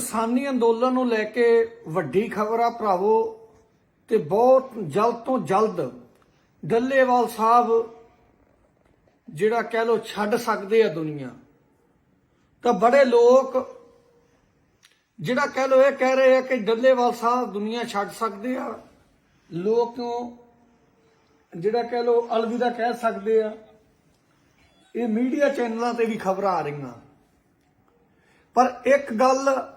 ਕਿਸਾਨੀ ਅੰਦੋਲਨ ਨੂੰ ਲੈ ਕੇ ਵੱਡੀ ਖਬਰ ਆ ਭਰਾਵੋ ਤੇ ਬਹੁਤ ਜਲਦ ਤੋਂ ਜਲਦ ਡੱਲੇਵਾਲ ਸਾਹਿਬ ਜਿਹੜਾ ਕਹਿ ਲੋ ਛੱਡ ਸਕਦੇ ਆ ਦੁਨੀਆ। ਤਾਂ ਬੜੇ ਲੋਕ ਜਿਹੜਾ ਕਹਿ ਲੋ ਇਹ ਕਹਿ ਰਹੇ ਆ ਕਿ ਡੱਲੇਵਾਲ ਸਾਹਿਬ ਦੁਨੀਆ ਛੱਡ ਸਕਦੇ ਆ। ਲੋਕ ਕਿਉਂ? ਜਿਹੜਾ ਕਹਿ ਲੋ ਅਲਵਿਦਾ ਕਹਿ ਸਕਦੇ ਆ। ਇਹ ਮੀਡੀਆ ਚੈਨਲਾਂ ਤੇ ਵੀ ਖਬਰਾਂ ਆ ਰਹੀਆਂ। ਪਰ ਇੱਕ ਗੱਲ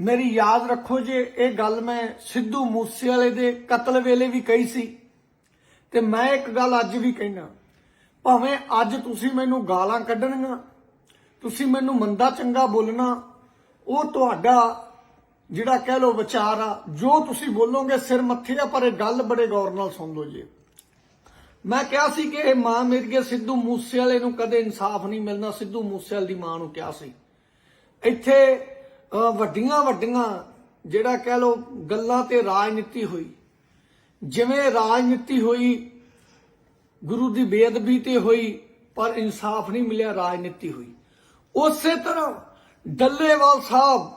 ਮੇਰੀ ਯਾਦ ਰੱਖੋ ਜੇ ਇਹ ਗੱਲ ਮੈਂ ਸਿੱਧੂ ਮੂਸੇਵਾਲੇ ਦੇ ਕਤਲ ਵੇਲੇ ਵੀ ਕਹੀ ਸੀ, ਤੇ ਮੈਂ ਇੱਕ ਗੱਲ ਅੱਜ ਵੀ ਕਹਿਣਾ ਭਾਵੇਂ ਅੱਜ ਤੁਸੀਂ ਮੈਨੂੰ ਗਾਲਾਂ ਕੱਢਣੀਆਂ, ਤੁਸੀਂ ਮੈਨੂੰ ਮੰਦਾ ਚੰਗਾ ਬੋਲਣਾ, ਉਹ ਤੁਹਾਡਾ ਜਿਹੜਾ ਕਹਿ ਲੋ ਵਿਚਾਰ ਆ, ਜੋ ਤੁਸੀਂ ਬੋਲੋਗੇ ਸਿਰ ਮੱਥੇ ਆ, ਪਰ ਇਹ ਗੱਲ ਬੜੇ ਗੌਰ ਨਾਲ ਸੁਣ ਲਓ ਜੀ। ਮੈਂ ਕਿਹਾ ਸੀ ਕਿ ਇਹ ਮਾਂ ਮੇਰੀਏ ਸਿੱਧੂ ਮੂਸੇਵਾਲੇ ਨੂੰ ਕਦੇ ਇਨਸਾਫ ਨਹੀਂ ਮਿਲਣਾ, ਸਿੱਧੂ ਮੂਸੇਵਾਲੇ ਦੀ ਮਾਂ ਨੂੰ ਕਿਹਾ ਸੀ। ਇੱਥੇ ਵੱਡੀਆਂ ਵੱਡੀਆਂ ਜਿਹੜਾ ਕਹਿ ਲੋ ਗੱਲਾਂ ਤੇ ਰਾਜਨੀਤੀ ਹੋਈ। ਜਿਵੇਂ ਰਾਜਨੀਤੀ ਹੋਈ, ਗੁਰੂ ਦੀ ਬੇਅਦਬੀ ਤੇ ਹੋਈ, ਪਰ ਇਨਸਾਫ ਨਹੀਂ ਮਿਲਿਆ, ਰਾਜਨੀਤੀ ਹੋਈ। ਉਸੇ ਤਰ੍ਹਾਂ ਡੱਲੇਵਾਲ ਸਾਹਿਬ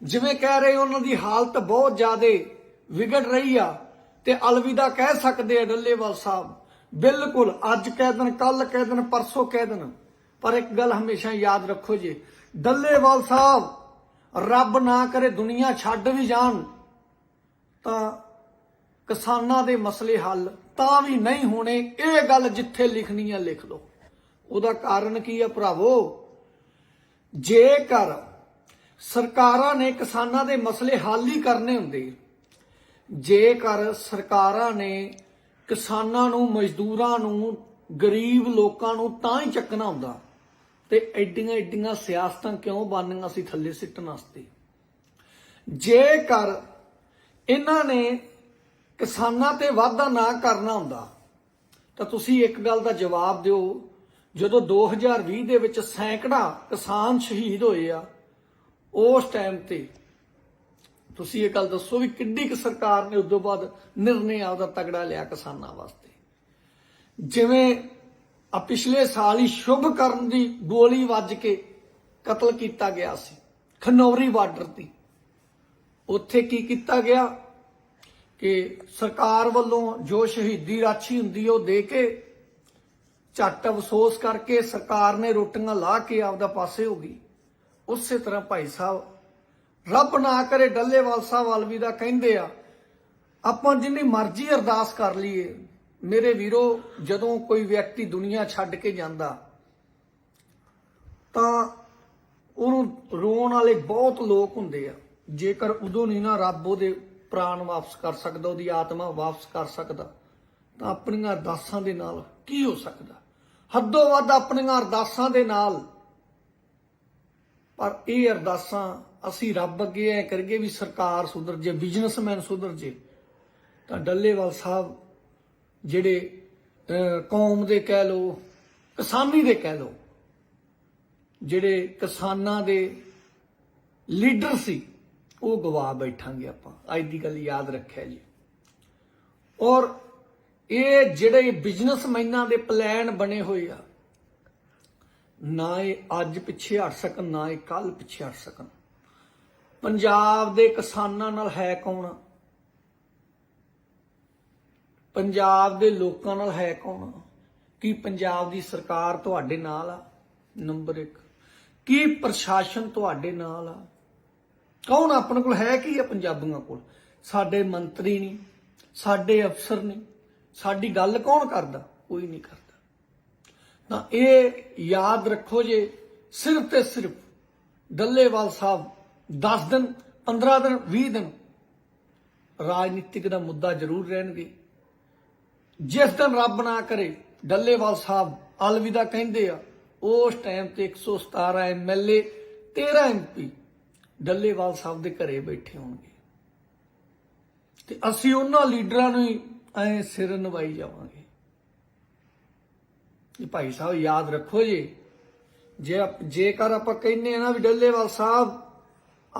ਜਿਵੇਂ ਕਹਿ ਰਹੇ, ਉਹਨਾਂ ਦੀ ਹਾਲਤ ਬਹੁਤ ਜ਼ਿਆਦਾ ਵਿਗੜ ਰਹੀ ਆ ਤੇ ਅਲਵਿਦਾ ਕਹਿ ਸਕਦੇ ਆ ਡੱਲੇਵਾਲ ਸਾਹਿਬ, ਬਿਲਕੁਲ ਅੱਜ ਕਹਿ ਦੇਣ ਕੱਲ ਕਹਿ ਦੇਣ, ਪਰਸੋਂ ਕਹਿ ਦੇਣ। ਪਰ ਇੱਕ ਗੱਲ ਹਮੇਸ਼ਾ ਯਾਦ ਰੱਖੋ ਜੀ, ਡੱਲੇਵਾਲ ਸਾਹਿਬ ਰੱਬ ਨਾ ਕਰੇ ਦੁਨੀਆ ਛੱਡ ਵੀ ਜਾਣ, ਤਾਂ ਕਿਸਾਨਾਂ ਦੇ ਮਸਲੇ ਹੱਲ ਤਾਂ ਵੀ ਨਹੀਂ ਹੋਣੇ, ਇਹ ਗੱਲ ਜਿੱਥੇ ਲਿਖਣੀ ਆ ਲਿਖ ਲਓ ਉਹਦਾ ਕਾਰਨ ਕੀ ਆ ਭਰਾਵੋ? ਜੇਕਰ ਸਰਕਾਰਾਂ ਨੇ ਕਿਸਾਨਾਂ ਦੇ ਮਸਲੇ ਹੱਲ ਹੀ ਕਰਨੇ ਹੁੰਦੇ, ਜੇਕਰ ਸਰਕਾਰਾਂ ਨੇ ਕਿਸਾਨਾਂ ਨੂੰ, ਮਜ਼ਦੂਰਾਂ ਨੂੰ, ਗਰੀਬ ਲੋਕਾਂ ਨੂੰ ਤਾਂ ਹੀ ਚੱਕਣਾ ਹੁੰਦਾ ਤੇ ਐਡੀਆਂ ਐਡੀਆਂ ਸਿਆਸਤਾਂ ਕਿਉਂ ਬਣਨੀਆਂ ਸੀ ਥੱਲੇ ਸਿੱਟਣ ਵਾਸਤੇ? ਜੇਕਰ ਇਹਨਾਂ ਨੇ ਕਿਸਾਨਾਂ ਤੇ ਵਾਅਦਾ ਨਾ ਕਰਨਾ ਹੁੰਦਾ, ਤਾਂ ਤੁਸੀਂ ਇੱਕ ਗੱਲ ਦਾ ਜਵਾਬ ਦਿਓ, ਜਦੋਂ 2020 ਦੇ ਵਿੱਚ ਸੈਂਕੜਾ ਕਿਸਾਨ ਸ਼ਹੀਦ ਹੋਏ ਆ, ਉਸ ਟਾਈਮ ਤੇ ਤੁਸੀਂ ਇਹ ਗੱਲ ਦੱਸੋ ਵੀ ਕਿੱਡੀ ਕੁ ਸਰਕਾਰ ਨੇ ਉਸ ਤੋਂ ਬਾਅਦ ਨਿਰਣੇ ਆਪਦਾ ਤਗੜਾ ਲਿਆ ਕਿਸਾਨਾਂ ਵਾਸਤੇ? ਜਿਵੇਂ ਆ ਪਿਛਲੇ ਸਾਲ ਹੀ ਸ਼ੁਭ ਕਰਨ ਦੀ ਗੋਲੀ ਵੱਜ ਕੇ ਕਤਲ ਕੀਤਾ ਗਿਆ ਸੀ, ਖਨੌਰੀ ਬਾਰਡਰ ਤੇ। ਉੱਥੇ ਕੀ ਕੀਤਾ ਗਿਆ? ਕਿ ਸਰਕਾਰ ਵੱਲੋਂ ਜੋ ਸ਼ਹੀਦੀ ਰਾਸ਼ੀ ਹੁੰਦੀ ਉਹ ਦੇ ਕੇ ਝੱਟ ਅਫਸੋਸ ਕਰਕੇ ਸਰਕਾਰ ਨੇ ਰੋਟੀਆਂ ਲਾ ਕੇ ਆਪਦਾ ਪਾਸੇ ਹੋ ਗਈ। ਉਸੇ ਤਰ੍ਹਾਂ ਭਾਈ ਸਾਹਿਬ, ਰੱਬ ਨਾ ਕਰੇ ਡੱਲੇਵਾਲ ਸਾਹਿਬ ਅਲਵਿਦਾ ਕਹਿੰਦੇ ਆ, ਆਪਾਂ ਜਿੰਨੀ ਮਰਜ਼ੀ ਅਰਦਾਸ ਕਰ ਲਈਏ ਮੇਰੇ ਵੀਰੋ, ਜਦੋਂ ਕੋਈ ਵਿਅਕਤੀ ਦੁਨੀਆ ਛੱਡ ਕੇ ਜਾਂਦਾ, ਤਾਂ ਉਹਨੂੰ ਰੋਣ ਵਾਲੇ ਬਹੁਤ ਲੋਕ ਹੁੰਦੇ ਆ। ਜੇਕਰ ਉਦੋਂ ਨਹੀਂ ਨਾ ਰੱਬ ਉਹਦੇ ਪ੍ਰਾਣ ਵਾਪਸ ਕਰ ਸਕਦਾ, ਉਹਦੀ ਆਤਮਾ ਵਾਪਸ ਕਰ ਸਕਦਾ, ਤਾਂ ਆਪਣੀਆਂ ਅਰਦਾਸਾਂ ਦੇ ਨਾਲ ਕੀ ਹੋ ਸਕਦਾ? ਹੱਦੋਂ ਵੱਧ ਆਪਣੀਆਂ ਅਰਦਾਸਾਂ ਦੇ ਨਾਲ। ਪਰ ਇਹ ਅਰਦਾਸਾਂ ਅਸੀਂ ਰੱਬ ਅੱਗੇ ਐ ਕਰੀਏ ਵੀ ਸਰਕਾਰ ਸੁਧਰ ਜੇ ਬਿਜ਼ਨਸਮੈਨ ਸੁਧਰ ਜੇ, ਤਾਂ ਡੱਲੇਵਾਲ ਸਾਹਿਬ ਜਿਹੜੇ ਕੌਮ ਦੇ ਕਹਿ ਲੋ ਕਿਸਾਨੀ ਦੇ ਕਹਿ ਲੋ ਜਿਹੜੇ ਕਿਸਾਨਾਂ ਦੇ ਲੀਡਰ ਸੀ, ਉਹ ਗਵਾ ਬੈਠਾਂਗੇ ਆਪਾਂ। ਅੱਜ ਦੀ ਗੱਲ ਯਾਦ ਰੱਖਿਆ ਜੀ। ਔਰ ਇਹ ਜਿਹੜੇ ਬਿਜ਼ਨਸਮੈਨਾਂ ਦੇ ਪਲਾਨ ਬਣੇ ਹੋਏ ਆ, ਨਾ ਇਹ ਅੱਜ ਪਿੱਛੇ ਹਟ ਸਕਣ, ਨਾ ਇਹ ਕੱਲ ਪਿੱਛੇ ਹਟ ਸਕਣ। ਪੰਜਾਬ ਦੇ ਕਿਸਾਨਾਂ ਨਾਲ ਹੈ ਕੌਣ? ਪੰਜਾਬ ਦੇ ਲੋਕਾਂ ਨਾਲ ਹੈ ਕੌਣ? ਕੀ ਪੰਜਾਬ ਦੀ ਸਰਕਾਰ ਤੁਹਾਡੇ ਨਾਲ ਆ? ਨੰਬਰ 1 ਕੀ ਪ੍ਰਸ਼ਾਸਨ ਤੁਹਾਡੇ ਨਾਲ ਆ? ਕੌਣ ਆਪਣੇ ਕੋਲ ਹੈ ਕੀ ਆ ਪੰਜਾਬੀਆਂ ਕੋਲ? ਸਾਡੇ ਮੰਤਰੀ ਨਹੀਂ ਸਾਡੇ ਅਫਸਰ ਨਹੀਂ ਸਾਡੀ ਗੱਲ ਕੌਣ ਕਰਦਾ? ਕੋਈ ਨਹੀਂ ਕਰਦਾ। ਤਾਂ ਇਹ ਯਾਦ ਰੱਖੋ ਜੇ, ਸਿਰਫ ਤੇ ਸਿਰਫ ਡੱਲੇਵਾਲ ਸਾਹਿਬ 10 ਦਿਨ 15 ਦਿਨ 20 ਦਿਨ ਰਾਜਨੀਤਿਕ ਦਾ ਮੁੱਦਾ ਜ਼ਰੂਰ ਰਹਿਣਗੇ। ਜਿਸ ਦਿਨ ਰੱਬ ਨਾ ਕਰੇ, ਡੱਲੇਵਾਲ ਸਾਹਿਬ ਅਲਵਿਦਾ ਕਹਿੰਦੇ ਆ, ਉਸ ਟਾਈਮ ਤੇ 117 ਐਮਐਲਏ 13 ਐਮਪੀ ਡੱਲੇਵਾਲ ਸਾਹਿਬ ਦੇ ਘਰੇ ਬੈਠੇ ਹੋਣਗੇ। ਤੇ ਅਸੀਂ ਉਹਨਾਂ ਲੀਡਰਾਂ ਨੂੰ ਹੀ ਐ ਸਿਰ ਨਵਾਈ ਜਾਵਾਂਗੇ। ਇਹ ਭਾਈ ਸਾਹਿਬ, ਯਾਦ ਰੱਖੋ ਜੀ, ਜੇ ਜੇਕਰ ਆਪਾਂ ਕਹਿੰਨੇ ਆ ਨਾ ਵੀ ਡੱਲੇਵਾਲ ਸਾਹਿਬ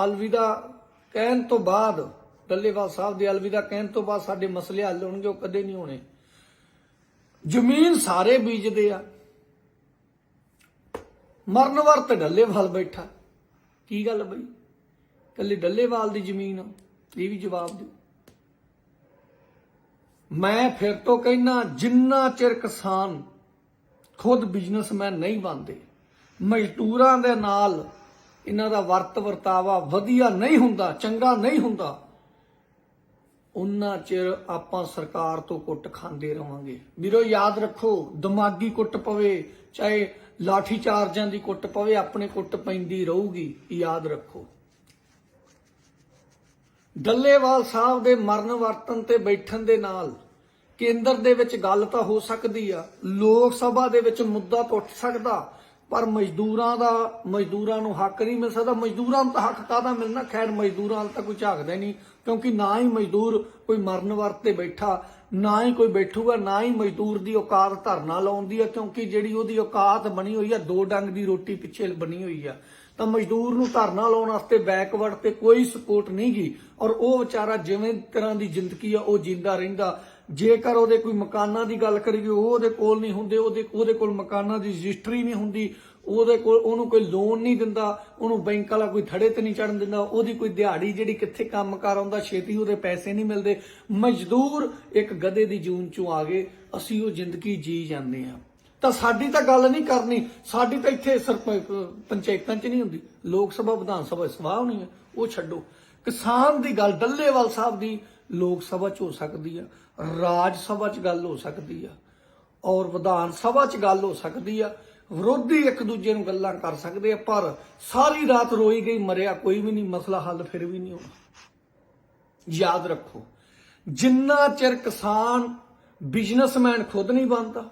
ਅਲਵਿਦਾ ਕਹਿਣ ਤੋਂ ਬਾਅਦ, ਡੱਲੇਵਾਲ ਸਾਹਿਬ ਦੇ ਅਲਵਿਦਾ ਕਹਿਣ ਤੋਂ ਬਾਅਦ ਸਾਡੇ ਮਸਲੇ ਹੱਲ ਹੋਣਗੇ, ਉਹ ਕਦੇ ਨਹੀਂ ਹੋਣੇ। ਜ਼ਮੀਨ ਸਾਰੇ ਬੀਜਦੇ ਆ। ਮਰਨ ਵਰਤ ਡੱਲੇਵਾਲ ਬੈਠਾ। ਕੀ ਗੱਲ ਬਈ? ਕੱਲੀ ਡੱਲੇਵਾਲ ਦੀ ਜ਼ਮੀਨ ਆ, ਇਹ ਵੀ ਜਵਾਬ ਦਿਓ। ਮੈਂ ਫਿਰ ਤੋਂ ਕਹਿਣਾ ਜਿੰਨਾ ਚਿਰ ਕਿਸਾਨ ਖੁਦ ਬਿਜ਼ਨਸਮੈਨ ਨਹੀਂ ਬਣਦੇ, ਮਜ਼ਦੂਰਾਂ ਦੇ ਨਾਲ ਇਹਨਾਂ ਦਾ ਵਰਤ ਵਰਤਾਵਾ ਵਧੀਆ ਨਹੀਂ ਹੁੰਦਾ, ਚੰਗਾ ਨਹੀਂ ਹੁੰਦਾ ਉਹਨਾਂ ਚਿਰ ਆਪਾਂ ਸਰਕਾਰ ਤੋਂ ਕੁੱਟ ਖਾਂਦੇ ਰਵਾਂਗੇ। ਵੀਰੋ, ਯਾਦ ਰੱਖੋ, ਦਿਮਾਗੀ ਕੁੱਟ ਪਵੇ, ਚਾਹੇ ਲਾਠੀ ਚਾਰਜਾਂ ਦੀ ਕੁੱਟ ਪਵੇ, ਆਪਣੇ ਕੁੱਟ ਪੈਂਦੀ ਰਹੂਗੀ, ਯਾਦ ਰੱਖੋ। ਡੱਲੇਵਾਲ ਸਾਹਿਬ ਦੇ ਮਰਨ ਵਰਤਨ ਤੇ ਬੈਠਣ ਦੇ ਨਾਲ ਕੇਂਦਰ ਦੇ ਵਿੱਚ ਗੱਲ ਤਾਂ ਹੋ ਸਕਦੀ ਆ, ਲੋਕ ਸਭਾ ਦੇ ਵਿੱਚ ਮੁੱਦਾ ਤਾਂ ਉੱਠ ਸਕਦਾ, ਪਰ ਮਜ਼ਦੂਰਾਂ ਦਾ, ਮਜ਼ਦੂਰਾਂ ਨੂੰ ਹੱਕ ਨਹੀਂ ਮਿਲ ਸਕਦਾ। ਮਜ਼ਦੂਰਾਂ ਨੂੰ ਤਾਂ ਹੱਕ ਕਾਹਦਾ ਮਿਲਣਾ? ਖੈਰ, ਮਜ਼ਦੂਰਾਂ ਵੱਲ ਤਾਂ ਕੋਈ ਝਾਕਦਾ ਨਹੀਂ। ਕਿਉਂਕਿ ਨਾ ਹੀ ਮਜ਼ਦੂਰ ਕੋਈ ਮਰਨ ਵਰਤ ਬੈਠਾ, ਨਾ ਹੀ ਕੋਈ ਬੈਠੂਗਾ, ਨਾ ਹੀ ਮਜ਼ਦੂਰ ਦੀ ਔਕਾਤ ਧਰਨਾ ਲਾਉਣ ਦੀ ਆ, ਕਿਉਂਕਿ ਜਿਹੜੀ ਉਹਦੀ ਔਕਾਤ ਬਣੀ ਹੋਈ ਆ, ਦੋ ਡੰਗ ਦੀ ਰੋਟੀ ਪਿੱਛੇ ਬਣੀ ਹੋਈ ਆ। ਤਾਂ ਮਜ਼ਦੂਰ ਨੂੰ ਧਰਨਾ ਲਾਉਣ ਵਾਸਤੇ ਬੈਕਵਰਡ ਤੇ ਕੋਈ ਸਪੋਰਟ ਨਹੀਂ ਗੀ। ਔਰ ਉਹ ਵਿਚਾਰਾ ਜਿਵੇਂ ਤਰ੍ਹਾਂ ਦੀ ਜ਼ਿੰਦਗੀ ਆ, ਉਹ ਜਿੰਦਾ ਰਹਿੰਦਾ। ਜੇਕਰ ਉਹਦੇ ਕੋਈ ਮਕਾਨਾਂ ਦੀ ਗੱਲ ਕਰੀਏ, ਉਹ ਉਹਦੇ ਕੋਲ ਨਹੀਂ ਹੁੰਦੇ, ਉਹਦੇ ਉਹਦੇ ਕੋਲ ਮਕਾਨਾਂ ਦੀ ਰਜਿਸਟਰੀ ਨਹੀਂ ਹੁੰਦੀ ਉਹਦੇ ਕੋਲ ਉਹਨੂੰ ਕੋਈ ਲੋਨ ਨਹੀਂ ਦਿੰਦਾ, ਉਹਨੂੰ ਬੈਂਕ ਵਾਲਾ ਕੋਈ ਥੜੇ ਤੇ ਨਹੀਂ ਚੜਨ ਦਿੰਦਾ, ਉਹਦੀ ਕੋਈ ਦਿਹਾੜੀ ਜਿਹੜੀ ਕਿੱਥੇ ਕੰਮ ਕਰ ਆਉਂਦਾ, ਛੇਤੀ ਉਹਦੇ ਪੈਸੇ ਨਹੀਂ ਮਿਲਦੇ। ਮਜ਼ਦੂਰ ਇੱਕ ਗਧੇ ਦੀ ਜੂਨ ਚੋਂ ਆ ਗਏ, ਅਸੀਂ ਉਹ ਜ਼ਿੰਦਗੀ ਜੀ ਜਾਂਦੇ ਆ ਤਾਂ ਸਾਡੀ ਤਾਂ ਗੱਲ ਨਹੀਂ ਕਰਨੀ, ਸਾਡੀ ਤਾਂ ਇੱਥੇ ਸਰਪੰਚ ਪੰਚਾਇਤਾਂ 'ਚ ਨਹੀਂ ਹੁੰਦੀ, ਲੋਕ ਸਭਾ, ਵਿਧਾਨ ਸਭਾ ਸਵਾਹ ਹੋਣੀ ਹੈ, ਉਹ ਛੱਡੋ। ਕਿਸਾਨ ਦੀ ਗੱਲ ਡੱਲੇਵਾਲ ਸਾਹਿਬ ਦੀ, ਲੋਕ ਸਭਾ 'ਚ ਹੋ ਸਕਦੀ ਆ, ਰਾਜ ਸਭਾ 'ਚ ਗੱਲ ਹੋ ਸਕਦੀ ਆ, ਔਰ ਵਿਧਾਨ ਸਭਾ 'ਚ ਗੱਲ ਹੋ ਸਕਦੀ ਆ। ਵਿਰੋਧੀ ਇੱਕ ਦੂਜੇ ਨੂੰ ਗੱਲਾਂ ਕਰ ਸਕਦੇ ਆ, ਪਰ ਸਾਰੀ ਰਾਤ ਰੋਈ ਗਈ, ਮਰਿਆ ਕੋਈ ਵੀ ਨਹੀਂ, ਮਸਲਾ ਹੱਲ ਫਿਰ ਵੀ ਨਹੀਂ ਹੋਣਾ। ਯਾਦ ਰੱਖੋ, ਜਿੰਨਾ ਚਿਰ ਕਿਸਾਨ ਬਿਜ਼ਨਸਮੈਨ ਖੁਦ ਨਹੀਂ ਬਣਦਾ,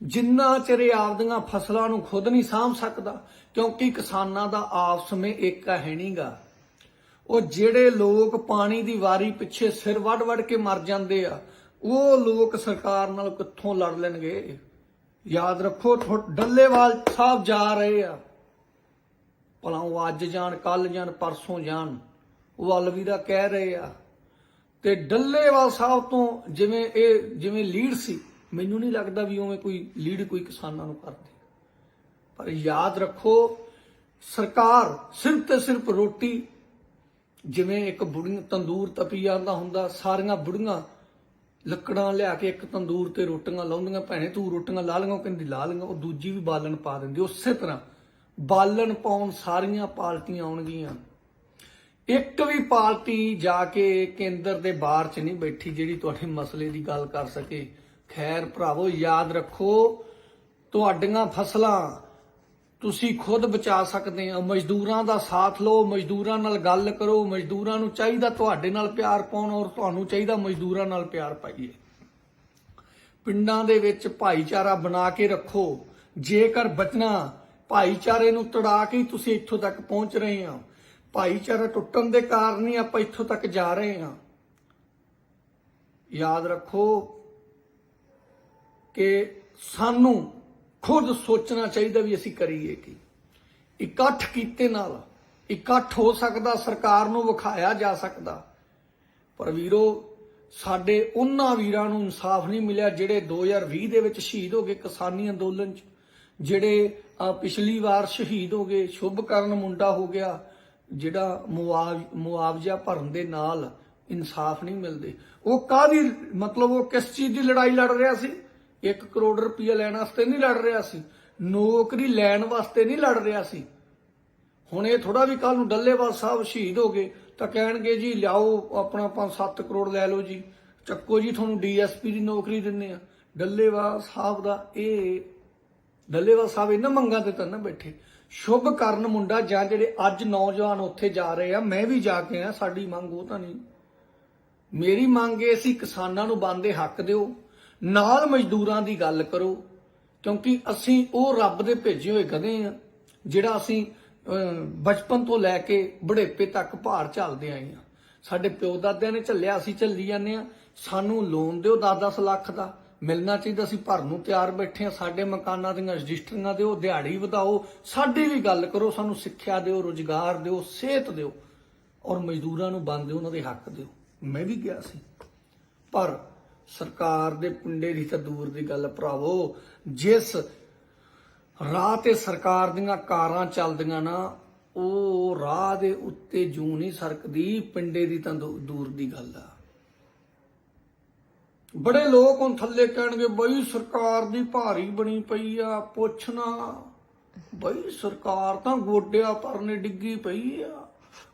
ਜਿੰਨਾ ਚਿਰ ਇਹ ਆਪਦੀਆਂ ਫਸਲਾਂ ਨੂੰ ਖੁਦ ਨਹੀਂ ਸਾਂਭ ਸਕਦਾ, ਕਿਉਂਕਿ ਕਿਸਾਨਾਂ ਦਾ ਆਪਸ ਵਿੱਚ ਏਕਾ ਹੈ ਨਹੀਂਗਾ। ਉਹ ਜਿਹੜੇ ਲੋਕ ਪਾਣੀ ਦੀ ਵਾਰੀ ਪਿੱਛੇ ਸਿਰ ਵੱਢ ਵੱਢ ਕੇ ਮਰ ਜਾਂਦੇ ਆ, ਉਹ ਲੋਕ ਸਰਕਾਰ ਨਾਲ ਕਿੱਥੋਂ ਲੜ ਲੈਣਗੇ? ਯਾਦ ਰੱਖੋ ਥੋ- ਡੱਲੇਵਾਲ ਸਾਹਿਬ ਜਾ ਰਹੇ ਆ। ਭਲਾ ਉਹ ਅੱਜ ਜਾਣ, ਕੱਲ ਜਾਣ, ਪਰਸੋਂ ਜਾਣ, ਉਹ ਅਲਵੀਰਾ ਕਹਿ ਰਹੇ ਆ। ਤੇ ਡੱਲੇਵਾਲ ਸਾਹਿਬ ਤੋਂ ਜਿਵੇਂ ਇਹ, ਜਿਵੇਂ ਲੀਡ ਸੀ, ਮੈਨੂੰ ਨਹੀਂ ਲੱਗਦਾ ਵੀ ਉਵੇਂ ਕੋਈ ਲੀਡ ਕੋਈ ਕਿਸਾਨਾਂ ਨੂੰ ਕਰਦੀ। ਪਰ ਯਾਦ ਰੱਖੋ, ਸਰਕਾਰ ਸਿਰਫ ਤੇ ਸਿਰਫ ਰੋਟੀ, ਜਿਵੇਂ ਇੱਕ ਬੁੜੀਆਂ, ਤੰਦੂਰ ਤਪੀ ਜਾਂਦਾ ਹੁੰਦਾ, ਸਾਰੀਆਂ ਬੁੜੀਆਂ ਲੱਕੜਾਂ ਲਿਆ ਕੇ ਇੱਕ ਤੰਦੂਰ ਤੇ ਰੋਟੀਆਂ ਲਾਉਂਦੀਆਂ, ਭੈਣੇ ਤੂੰ ਰੋਟੀਆਂ ਲਾ ਲਈਆਂ ਕਹਿੰਦੀ ਲਾ ਲਈਆਂ, ਉਹ ਦੂਜੀ ਵੀ ਬਾਲਣ ਪਾ ਦਿੰਦੀ, ਉਸੇ ਤਰ੍ਹਾਂ ਬਾਲਣ ਪਾਉਣ ਸਾਰੀਆਂ ਪਾਰਟੀਆਂ ਆਉਣਗੀਆਂ। ਇੱਕ ਵੀ ਪਾਰਟੀ ਜਾ ਕੇ ਕੇਂਦਰ ਦੇ ਬਾਹਰ ਚ ਨਹੀਂ ਬੈਠੀ ਜਿਹੜੀ ਤੁਹਾਡੇ ਮਸਲੇ ਦੀ ਗੱਲ ਕਰ ਸਕੇ। ਖੈਰ ਭਰਾਵੋ, ਯਾਦ ਰੱਖੋ, ਤੁਹਾਡੀਆਂ ਫਸਲਾਂ ਤੁਸੀਂ ਖੁਦ ਬਚਾ ਸਕਦੇ ਹੋ। ਮਜ਼ਦੂਰਾਂ ਦਾ ਸਾਥ ਲਓ, ਮਜ਼ਦੂਰਾਂ ਨਾਲ ਗੱਲ ਕਰੋ, ਮਜ਼ਦੂਰਾਂ ਨੂੰ ਚਾਹੀਦਾ ਤੁਹਾਡੇ ਨਾਲ ਪਿਆਰ ਪਾਉਣ ਔਰ ਤੁਹਾਨੂੰ ਚਾਹੀਦਾ ਮਜ਼ਦੂਰਾਂ ਨਾਲ ਪਿਆਰ ਪਾਈਏ। ਪਿੰਡਾਂ ਦੇ ਵਿੱਚ ਭਾਈਚਾਰਾ ਬਣਾ ਕੇ ਰੱਖੋ। ਜੇਕਰ ਬਚਣਾ, ਭਾਈਚਾਰੇ ਨੂੰ ਤੜਾ ਕੇ ਹੀ ਤੁਸੀਂ ਇੱਥੋਂ ਤੱਕ ਪਹੁੰਚ ਰਹੇ ਹੋ। ਭਾਈਚਾਰਾ ਟੁੱਟਣ ਦੇ ਕਾਰਨ ਹੀ ਆਪਾਂ ਇੱਥੋਂ ਤੱਕ ਜਾ ਰਹੇ ਹਾਂ। ਯਾਦ ਰੱਖੋ ਕਿ ਸਾਨੂੰ ਖੁਦ ਸੋਚਣਾ ਚਾਹੀਦਾ ਵੀ ਅਸੀਂ ਕਰੀਏ ਕੀ। ਇਕੱਠ ਕੀਤੇ ਨਾਲ ਇਕੱਠ ਹੋ ਸਕਦਾ, ਸਰਕਾਰ ਨੂੰ ਵਿਖਾਇਆ ਜਾ ਸਕਦਾ। ਪਰ ਵੀਰੋ, ਸਾਡੇ ਉਹਨਾਂ ਵੀਰਾਂ ਨੂੰ ਇਨਸਾਫ ਨਹੀਂ ਮਿਲਿਆ ਜਿਹੜੇ 2020 ਦੇ ਵਿੱਚ ਸ਼ਹੀਦ ਹੋ ਗਏ ਕਿਸਾਨੀ ਅੰਦੋਲਨ 'ਚ, ਜਿਹੜੇ ਪਿਛਲੀ ਵਾਰ ਸ਼ਹੀਦ ਹੋ ਗਏ ਸ਼ੁਭਕਰਨ ਮੁੰਡਾ ਹੋ ਗਿਆ, ਜਿਹੜਾ ਮੁਆਵ- ਮੁਆਵਜ਼ਾ ਭਰਨ ਦੇ ਨਾਲ ਇਨਸਾਫ ਨਹੀਂ ਮਿਲਦੇ। ਉਹ ਕਾਦੀ ਮਤਲਬ ਉਹ ਕਿਸ ਚੀਜ਼ ਦੀ ਲੜਾਈ ਲੜ ਰਿਹਾ ਸੀ? 1 ਕਰੋੜ ਰੁਪਏ ਲੈਣ ਵਾਸਤੇ ਨਹੀਂ ਲੜ ਰਿਹਾ ਸੀ। ਨੌਕਰੀ ਲੈਣ ਵਾਸਤੇ ਨਹੀਂ ਲੜ ਰਿਹਾ ਸੀ। ਹੁਣ ਇਹ ਥੋੜਾ ਵੀ ਕੱਲ ਨੂੰ ਡੱਲੇਵਾਲ ਸਾਹਿਬ ਸ਼ਹੀਦ ਹੋ ਗਏ, ਤਾਂ ਕਹਿਣਗੇ ਜੀ, ਲਿਆਓ ਆਪਣਾ 5-7 ਕਰੋੜ ਲੈ ਲਓ ਜੀ। ਚੱਕੋ ਜੀ, ਤੁਹਾਨੂੰ ਡੀਐਸਪੀ ਦੀ ਨੌਕਰੀ ਦਿੰਨੇ ਆ। ਡੱਲੇਵਾਲ ਸਾਹਿਬ ਦਾ ਇਹ, ਡੱਲੇਵਾਲ ਸਾਹਿਬ ਇਹਨਾਂ ਮੰਗਾਂ ਤੇ ਤਾਂ ਨਾ ਬੈਠੇ। ਸ਼ੁਭ ਕਰਨ ਮੁੰਡਾ ਜਾਂ ਜਿਹੜੇ ਅੱਜ ਨੌਜਵਾਨ ਉੱਥੇ ਜਾ ਰਹੇ ਆ, ਮੈਂ ਵੀ ਜਾ ਕੇ ਆ ਸਾਡੀ ਮੰਗ ਉਹ ਤਾਂ ਨਹੀਂ। ਮੇਰੀ ਮੰਗ ਇਹ ਸੀ, ਕਿਸਾਨਾਂ ਨੂੰ ਬੰਦੇ ਹੱਕ ਦਿਓ। ਨਾਲ ਮਜ਼ਦੂਰਾਂ ਦੀ ਗੱਲ ਕਰੋ, ਕਿਉਂਕਿ ਅਸੀਂ ਉਹ ਰੱਬ ਦੇ ਭੇਜੇ ਹੋਏ ਗਧੇ ਆ, ਜਿਹੜਾ ਅਸੀਂ ਬਚਪਨ ਤੋਂ ਲੈ ਕੇ ਬੁਢੇਪੇ ਤੱਕ ਭਾਰ ਝੱਲਦੇ ਆਏ ਆ। ਸਾਡੇ ਪਿਓ ਦਾਦਿਆਂ ਨੇ ਝੱਲਿਆ, ਅਸੀਂ ਝੱਲੀ ਜਾਂਦੇ ਆ। ਸਾਨੂੰ ਲੋਨ ਦਿਓ 10-10 ਲੱਖ ਦਾ, ਮਿਲਣਾ ਚਾਹੀਦਾ, ਅਸੀਂ ਭਰਨ ਨੂੰ ਤਿਆਰ ਬੈਠੇ ਆ। ਸਾਡੇ ਮਕਾਨਾਂ ਦੀਆਂ ਰਜਿਸਟਰੀਆਂ ਦਿਓ, ਦਿਹਾੜੀ ਵਧਾਓ, ਸਾਡੀ ਵੀ ਗੱਲ ਕਰੋ, ਸਾਨੂੰ ਸਿੱਖਿਆ ਦਿਓ, ਰੋਜ਼ਗਾਰ ਦਿਓ, ਸਿਹਤ ਦਿਓ। ਔਰ ਮਜ਼ਦੂਰਾਂ ਨੂੰ ਬੰਦ ਦਿਓ, ਉਹਨਾਂ ਦੇ ਹੱਕ ਦਿਓ। ਮੈਂ ਵੀ ਗਿਆ ਸੀ। ਪਰ ਸਰਕਾਰ ਦੇ ਪਿੰਡੇ ਦੀ ਤਾਂ ਦੂਰ ਦੀ ਗੱਲ ਭਰਾਵੋ। ਜਿਸ ਰਾਹ ਤੇ ਸਰਕਾਰ ਦੀਆਂ ਕਾਰਾਂ ਚੱਲਦੀਆਂ ਨਾ, ਉਹ ਰਾਹ ਦੇ ਉੱਤੇ ਜੂ ਨਹੀਂ ਸਰਕਦੀ, ਪਿੰਡੇ ਦੀ ਤਾਂ ਦੂਰ ਦੀ ਗੱਲ ਆ। ਬੜੇ ਲੋਕ ਹੁਣ ਥੱਲੇ ਕਹਿਣਗੇ, ਬਈ ਸਰਕਾਰ ਦੀ ਭਾਰੀ ਬਣੀ ਪਈ ਆ ਪੁੱਛਣਾ ਬਈ ਸਰਕਾਰ ਤਾਂ ਗੋਡਿਆਂ ਪਰਨੇ ਡਿੱਗੀ ਪਈ ਆ।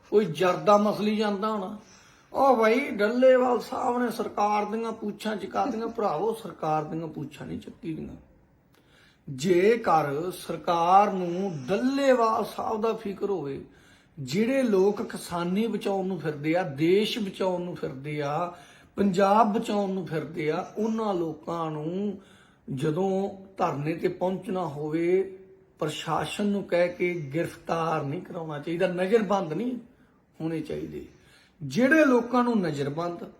ਕੋਈ ਜਰਦਾ ਮਸਲੀ ਜਾਂਦਾ ਹੋਣਾ। ਉਹ ਬਈ, ਡੱਲੇਵਾਲ ਸਾਹਿਬ ਨੇ ਸਰਕਾਰ ਦੀਆਂ ਪੁੱਛਾਂ ਚਕਾਤੀਆਂ ਭਰਾਵੋ, ਸਰਕਾਰ ਦੀਆਂ ਪੂਛਾਂ ਨਹੀਂ ਚੱਕੀਆਂ। ਜੇਕਰ ਸਰਕਾਰ ਨੂੰ ਡੱਲੇਵਾਲ ਸਾਹਿਬ ਦਾ ਫਿਕਰ ਹੋਵੇ, ਜਿਹੜੇ ਲੋਕ ਕਿਸਾਨੀ ਬਚਾਉਣ ਨੂੰ ਫਿਰਦੇ ਆ, ਦੇਸ਼ ਬਚਾਉਣ ਨੂੰ ਫਿਰਦੇ ਆ, ਪੰਜਾਬ ਬਚਾਉਣ ਨੂੰ ਫਿਰਦੇ ਆ, ਉਹਨਾਂ ਲੋਕਾਂ ਨੂੰ ਜਦੋਂ ਧਰਨੇ ਤੇ ਪਹੁੰਚਣਾ ਹੋਵੇ, ਪ੍ਰਸ਼ਾਸਨ ਨੂੰ ਕਹਿ ਕੇ ਗ੍ਰਿਫਤਾਰ ਨਹੀਂ ਕਰਾਉਣਾ ਚਾਹੀਦਾ। ਨਜ਼ਰਬੰਦ ਨਹੀਂ ਹੋਣੇ ਚਾਹੀਦੇ। ਜਿਹੜੇ ਲੋਕਾਂ ਨੂੰ ਨਜ਼ਰਬੰਦ,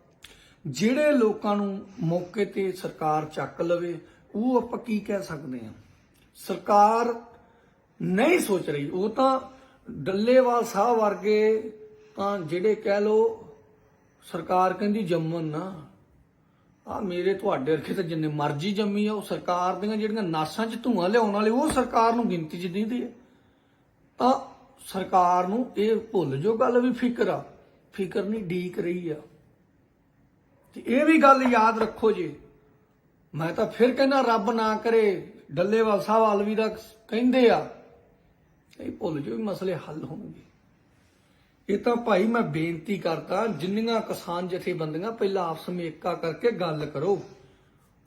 ਜਿਹੜੇ ਲੋਕਾਂ ਨੂੰ ਮੌਕੇ ਤੇ ਸਰਕਾਰ ਚੱਕ ਲਵੇ, ਉਹ ਆਪਾਂ ਕੀ ਕਹਿ ਸਕਦੇ ਹਾਂ? ਸਰਕਾਰ ਨਹੀਂ ਸੋਚ ਰਹੀ। ਉਹ ਤਾਂ ਡੱਲੇਵਾਲ ਸਾਹਿਬ ਵਰਗੇ ਤਾਂ ਜਿਹੜੇ ਕਹਿ ਲੋ ਸਰਕਾਰ ਕਹਿੰਦੀ ਜੰਮਣ ਨਾ। ਆ ਮੇਰੇ ਤੁਹਾਡੇ ਵਰਗੇ ਤਾਂ ਜਿੰਨੇ ਮਰਜ਼ੀ ਜੰਮੀ ਆ, ਉਹ ਸਰਕਾਰ ਦੀਆਂ ਜਿਹੜੀਆਂ ਨਾਸਾਂ 'ਚ ਧੂਆਂ ਲਿਆਉਣ ਵਾਲੇ, ਉਹ ਸਰਕਾਰ ਨੂੰ ਗਿਣਤੀ 'ਚ ਦਿੰਦੀ ਹੈ। ਤਾਂ ਸਰਕਾਰ ਨੂੰ ਇਹ ਭੁੱਲ ਜੋ ਗੱਲ ਵੀ ਫਿਕਰ ਆ। ਫਿਕਰ ਨਹੀਂ, ਡੀਕ ਰਹੀ ਆ। ਤੇ ਇਹ ਵੀ ਗੱਲ ਯਾਦ ਰੱਖੋ ਜੀ। ਮੈਂ ਤਾਂ ਫਿਰ ਕਹਿੰਦਾ, ਰੱਬ ਨਾ ਕਰੇ, ਡੱਲੇਵਾਲ ਸਾਹਿਬ ਅਲਵੀ ਦਾ ਕਹਿੰਦੇ ਆ, ਇਹ ਭੁੱਲ ਜੋ ਵੀ ਮਸਲੇ ਹੱਲ ਹੋਣਗੇ। ਇਹ ਤਾਂ ਭਾਈ ਮੈਂ ਬੇਨਤੀ ਕਰਦਾ, ਜਿੰਨੀਆਂ ਕਿਸਾਨ ਜਥੇਬੰਦੀਆਂ ਪਹਿਲਾਂ ਆਪਸ ਵਿੱਚ ਏਕਾ ਕਰਕੇ ਗੱਲ ਕਰੋ,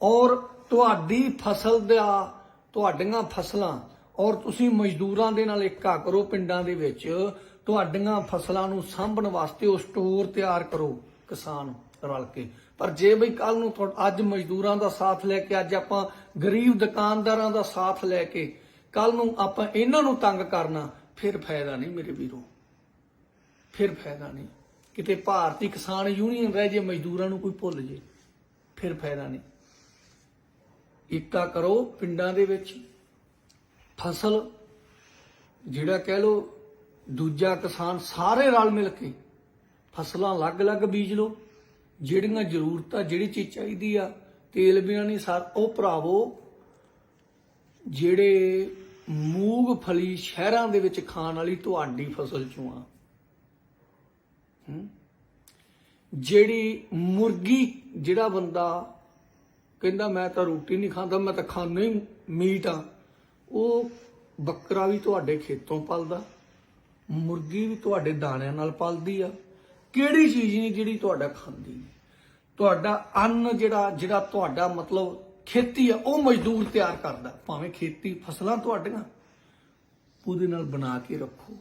ਔਰ ਤੁਹਾਡੀ ਫਸਲ ਦਾ, ਤੁਹਾਡੀਆਂ ਫਸਲਾਂ, ਔਰ ਤੁਸੀਂ ਮਜ਼ਦੂਰਾਂ ਦੇ ਨਾਲ ਏਕਾ ਕਰੋ ਪਿੰਡਾਂ ਦੇ ਵਿੱਚ ਤੁਹਾਡੀਆਂ ਫਸਲਾਂ ਨੂੰ ਸਾਂਭਣ ਵਾਸਤੇ ਉਹ ਸਟੋਰ ਤਿਆਰ ਕਰੋ, ਕਿਸਾਨ ਰਲ ਕੇ। ਪਰ ਜੇ ਬਈ ਕੱਲ ਨੂੰ ਅੱਜ ਮਜ਼ਦੂਰਾਂ ਦਾ ਸਾਥ ਲੈ ਕੇ, ਅੱਜ ਆਪਾਂ ਗਰੀਬ ਦੁਕਾਨਦਾਰਾਂ ਦਾ ਸਾਥ ਲੈ ਕੇ ਕੱਲ ਨੂੰ ਆਪਾਂ ਇਹਨਾਂ ਨੂੰ ਤੰਗ ਕਰਨਾ, ਫਿਰ ਫਾਇਦਾ ਨਹੀਂ ਮੇਰੇ ਵੀਰੋ। ਫਿਰ ਫਾਇਦਾ ਨਹੀਂ। ਕਿਤੇ ਭਾਰਤੀ ਕਿਸਾਨ ਯੂਨੀਅਨ ਰਹਿ ਜੇ, ਮਜ਼ਦੂਰਾਂ ਨੂੰ ਕੋਈ ਭੁੱਲ ਜੇ, ਫਿਰ ਫਾਇਦਾ ਨਹੀਂ। ਏਕਾ ਕਰੋ ਪਿੰਡਾਂ ਦੇ ਵਿੱਚ। ਫਸਲ ਜਿਹੜਾ ਕਹਿ ਲੋ ਦੂਜਾ ਕਿਸਾਨ ਸਾਰੇ ਰਲ ਮਿਲ ਕੇ ਫਸਲਾਂ ਅਲੱਗ-ਅਲੱਗ ਬੀਜ ਲਓ। ਜਿਹੜੀਆਂ ਜ਼ਰੂਰਤਾਂ, ਜਿਹੜੀ ਚੀਜ਼ ਚਾਹੀਦੀ ਆ, ਤੇਲ ਬਿਨਾਂ ਨਹੀਂ ਸਰ, ਉਹ ਭਰਾਵੋ, ਜਿਹੜੇ ਮੂੰਗਫਲੀ ਸ਼ਹਿਰਾਂ ਦੇ ਵਿੱਚ ਖਾਣ ਵਾਲੀ ਤੁਹਾਡੀ ਫਸਲ ਚੋਂ ਆ। ਜਿਹੜੀ ਮੁਰਗੀ, ਜਿਹੜਾ ਬੰਦਾ ਕਹਿੰਦਾ, ਮੈਂ ਤਾਂ ਰੋਟੀ ਨਹੀਂ ਖਾਂਦਾ, ਮੈਂ ਤਾਂ ਖਾਣਾ ਹੀ ਮੀਟ ਆ। ਉਹ ਬੱਕਰਾ ਵੀ ਤੁਹਾਡੇ ਖੇਤੋਂ ਪਲਦਾ। ਮੁਰਗੀ ਵੀ ਤੁਹਾਡੇ ਦਾਣਿਆਂ ਨਾਲ ਪਲਦੀ ਆ। ਕਿਹੜੀ ਚੀਜ਼ ਨਹੀਂ ਜਿਹੜੀ ਤੁਹਾਡਾ ਖਾਂਦੀ ਨਹੀਂ। ਤੁਹਾਡਾ ਅੰਨ ਜਿਹੜਾ ਜਿਹੜਾ ਤੁਹਾਡਾ ਮਤਲਬ ਖੇਤੀ ਆ, ਉਹ ਮਜ਼ਦੂਰ ਤਿਆਰ ਕਰਦਾ। ਭਾਵੇਂ ਖੇਤੀ ਫਸਲਾਂ ਤੁਹਾਡੀਆਂ, ਉਹਦੇ ਨਾਲ ਬਣਾ ਕੇ ਰੱਖੋ।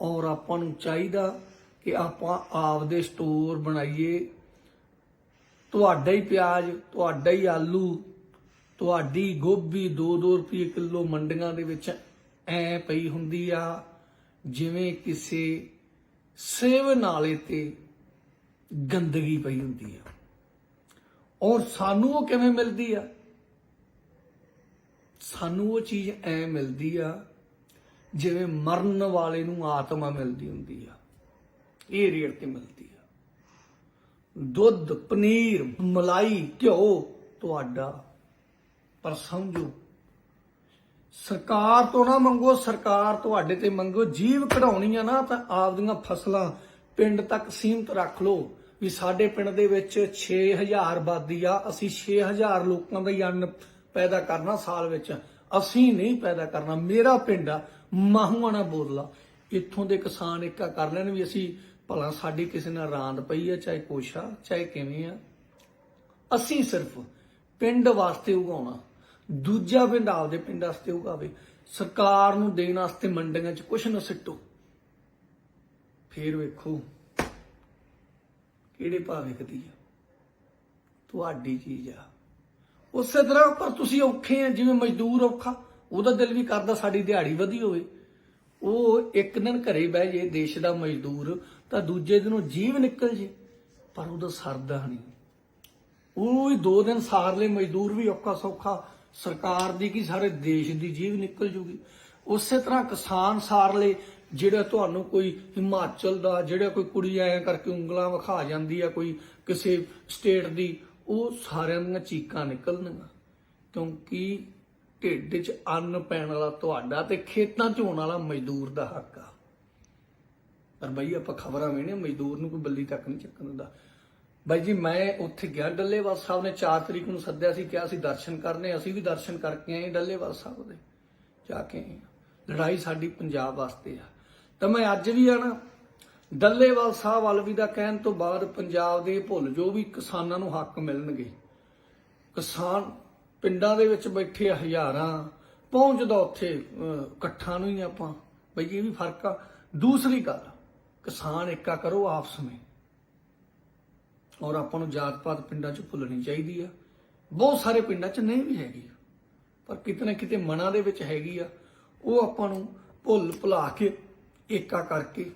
ਔਰ ਆਪਾਂ ਨੂੰ ਚਾਹੀਦਾ ਕਿ ਆਪਾਂ ਆਪਦੇ ਸਟੋਰ ਬਣਾਈਏ। ਤੁਹਾਡਾ ਹੀ ਪਿਆਜ਼, ਤੁਹਾਡਾ ਹੀ ਆਲੂ, ਤੁਹਾਡੀ ਗੋਭੀ 2-2 ਰੁਪਏ ਕਿਲੋ ਮੰਡੀਆਂ ਦੇ ਵਿੱਚ ਐ ਪਈ ਹੁੰਦੀ ਆ। ਜਿਵੇਂ ਕਿਸੇ ਸੇਵ ਨਾਲੇ ਤੇ ਗੰਦਗੀ ਪਈ ਹੁੰਦੀ ਆ। ਔਰ ਸਾਨੂੰ ਉਹ ਕਿਵੇਂ ਮਿਲਦੀ ਆ? ਸਾਨੂੰ ਉਹ ਚੀਜ਼ ਐ ਮਿਲਦੀ ਆ, ਜਿਵੇਂ ਮਰਨ ਵਾਲੇ ਨੂੰ ਆਤਮਾ ਮਿਲਦੀ ਹੁੰਦੀ ਆ। ਇਹ ਰੇਟ ਤੇ ਮਿਲਦੀ ਆ। ਦੁੱਧ, ਪਨੀਰ, ਮਲਾਈ, ਘਿਓ ਤੁਹਾਡਾ ਪਰ ਸਮਝੋ ਸਰਕਾਰ ਤੋਂ ਨਾ ਮੰਗੋ, ਸਰਕਾਰ ਤੁਹਾਡੇ ਤੇ ਮੰਗੋ। ਜੀਵ ਕਢਾਉਣੀ ਆ ਨਾ ਤਾਂ ਆਪਦੀਆਂ ਫਸਲਾਂ ਪਿੰਡ ਤੱਕ ਸੀਮਤ ਰੱਖ ਲਓ। ਵੀ ਸਾਡੇ ਪਿੰਡ ਦੇ ਵਿੱਚ 6000 ਆਬਾਦੀ ਆ, ਅਸੀਂ 6000 ਲੋਕਾਂ ਦਾ ਅੰਨ ਪੈਦਾ ਕਰਨਾ ਸਾਲ ਵਿੱਚ। ਅਸੀਂ ਨਹੀਂ ਪੈਦਾ ਕਰਨਾ, ਮੇਰਾ ਪਿੰਡ ਆ ਮਾਹੂਆਣਾ ਬੋਦਲਾ ਇੱਥੋਂ ਦੇ ਕਿਸਾਨ ਇੱਕਾ ਕਰ ਲੈਣ ਵੀ ਅਸੀਂ ਭਲਾ ਸਾਡੀ ਕਿਸੇ ਨਾਲ ਰਾਂਦ ਪਈ ਆ, ਚਾਹੇ ਕੁਛ ਆ ਚਾਹੇ ਕਿਵੇਂ ਆ। ਅਸੀਂ ਸਿਰਫ ਪਿੰਡ ਵਾਸਤੇ ਉਗਾਉਣਾ। ਦੂਜਾ ਪਿੰਡ ਆਪਦੇ ਪਿੰਡ ਵਾਸਤੇ ਉਗਾਵੇ ਸਰਕਾਰ ਨੂੰ ਦੇਣ ਵਾਸਤੇ ਮੰਡੀਆਂ 'ਚ ਕੁਛ ਨਾ ਸਿੱਟੋ। ਫੇਰ ਵੇਖੋ ਕਿਹੜੇ ਭਾਅ ਵਿਕਦੀ ਆ। ਤੁਹਾਡੀ ਚੀਜ਼ ਆ। ਉਸੇ ਤਰ੍ਹਾਂ ਪਰ ਤੁਸੀਂ ਔਖੇ ਆ, ਜਿਵੇਂ ਮਜ਼ਦੂਰ ਔਖਾ, ਉਹਦਾ ਦਿਲ ਵੀ ਕਰਦਾ ਸਾਡੀ ਦਿਹਾੜੀ ਵਧੀ ਹੋਵੇ। ਉਹ ਇੱਕ ਦਿਨ ਘਰੇ ਬਹਿ ਜੇ, ਦੇਸ਼ ਦਾ ਮਜ਼ਦੂਰ, ਤਾਂ ਦੂਜੇ ਦਿਨ ਉਹ ਜੀਵ ਨਿਕਲ ਜੇ, ਪਰ ਉਹਦਾ ਸਰਦਾ ਨਹੀਂ। ਉਹ ਹੀ ਦੋ ਦਿਨ ਸਾਰ ਲਈ ਮਜ਼ਦੂਰ ਵੀ ਔਖਾ ਸੌਖਾ ਸਰਕਾਰ ਦੀ ਕੀ ਸਾਰੇ ਦੇਸ਼ ਦੀ ਜੀਵ ਨਿਕਲ ਜੂਗੀ। ਉਸੇ ਤਰ੍ਹਾਂ ਕਿਸਾਨ ਸਾਰ ਸਾਰਲੇ ਜਿਹੜਾ ਤੁਹਾਨੂੰ ਕੋਈ ਹਿਮਾਚਲ ਦਾ, ਜਿਹੜਾ ਕੋਈ ਕੁੜੀ ਐ ਕਰਕੇ ਉਂਗਲਾਂ ਵਿਖਾ ਜਾਂਦੀ ਆ, ਕੋਈ ਕਿਸੇ ਸਟੇਟ ਦੀ, ਉਹ ਸਾਰਿਆਂ ਦੀਆਂ ਚੀਕਾਂ ਨਿਕਲਣਗੀਆਂ। ਕਿਉਂਕਿ ਢਿੱਡ 'ਚ ਅੰਨ ਪੈਣ ਵਾਲਾ ਤੁਹਾਡਾ ਤੇ ਖੇਤਾਂ 'ਚ ਹੋਣ ਵਾਲਾ ਮਜ਼ਦੂਰ ਦਾ ਹੱਕ ਆ। ਪਰ ਬਈ ਆਪਾਂ ਖਬਰਾਂ ਵੇਣੇ ਮਜ਼ਦੂਰ ਨੂੰ ਕੋਈ ਬੱਲੀ ਤੱਕ ਨਹੀਂ ਚੱਕਣ ਦਿੰਦਾ। ਬਾਈ ਜੀ, ਮੈਂ ਉੱਥੇ ਗਿਆ ਡੱਲੇਵਾਲ ਸਾਹਿਬ ਨੇ 4 ਤਰੀਕ ਨੂੰ ਸੱਦਿਆ ਸੀ, ਕਿਹਾ ਸੀ ਦਰਸ਼ਨ ਕਰਨੇ, ਅਸੀਂ ਵੀ ਦਰਸ਼ਨ ਕਰਕੇ ਆਏ ਡੱਲੇਵਾਲ ਸਾਹਿਬ ਦੇ, ਜਾ ਕੇ ਆਏ ਲੜਾਈ ਸਾਡੀ ਪੰਜਾਬ ਵਾਸਤੇ ਆ। ਤਾਂ ਮੈਂ ਅੱਜ ਵੀ ਆ ਨਾ ਡੱਲੇਵਾਲ ਸਾਹਿਬ ਵੱਲ ਦਾ ਕਹਿਣ ਤੋਂ ਬਾਅਦ ਪੰਜਾਬ ਦੇ ਭੁੱਲ ਜੋ ਵੀ ਕਿਸਾਨਾਂ ਨੂੰ ਹੱਕ ਮਿਲਣਗੇ, ਕਿਸਾਨ ਪਿੰਡਾਂ ਦੇ ਵਿੱਚ ਬੈਠੇ ਹਜ਼ਾਰਾਂ, ਪਹੁੰਚਦਾ ਉੱਥੇ ਇਕੱਠਾਂ ਨੂੰ ਹੀ ਆਪਾਂ। ਬਈ ਇਹ ਵੀ ਫ਼ਰਕ ਆ। ਦੂਸਰੀ ਗੱਲ, ਕਿਸਾਨ ਏਕਾ ਕਰੋ ਆਪਸ ਵਿੱਚ। ਔਰ ਆਪਾਂ ਨੂੰ ਜਾਤ ਪਾਤ ਪਿੰਡਾਂ 'ਚ ਭੁੱਲਣੀ ਚਾਹੀਦੀ ਆ। ਬਹੁਤ ਸਾਰੇ ਪਿੰਡਾਂ 'ਚ ਨਹੀਂ ਵੀ ਹੈਗੀ। ਪਰ ਕਿਤੇ ਨਾ ਕਿਤੇ ਮਨਾਂ ਦੇ ਵਿੱਚ ਹੈਗੀ ਆ। ਉਹ ਆਪਾਂ ਨੂੰ ਭੁੱਲ ਭੁਲਾ ਕੇ, ਏਕਾ ਕਰਕੇ।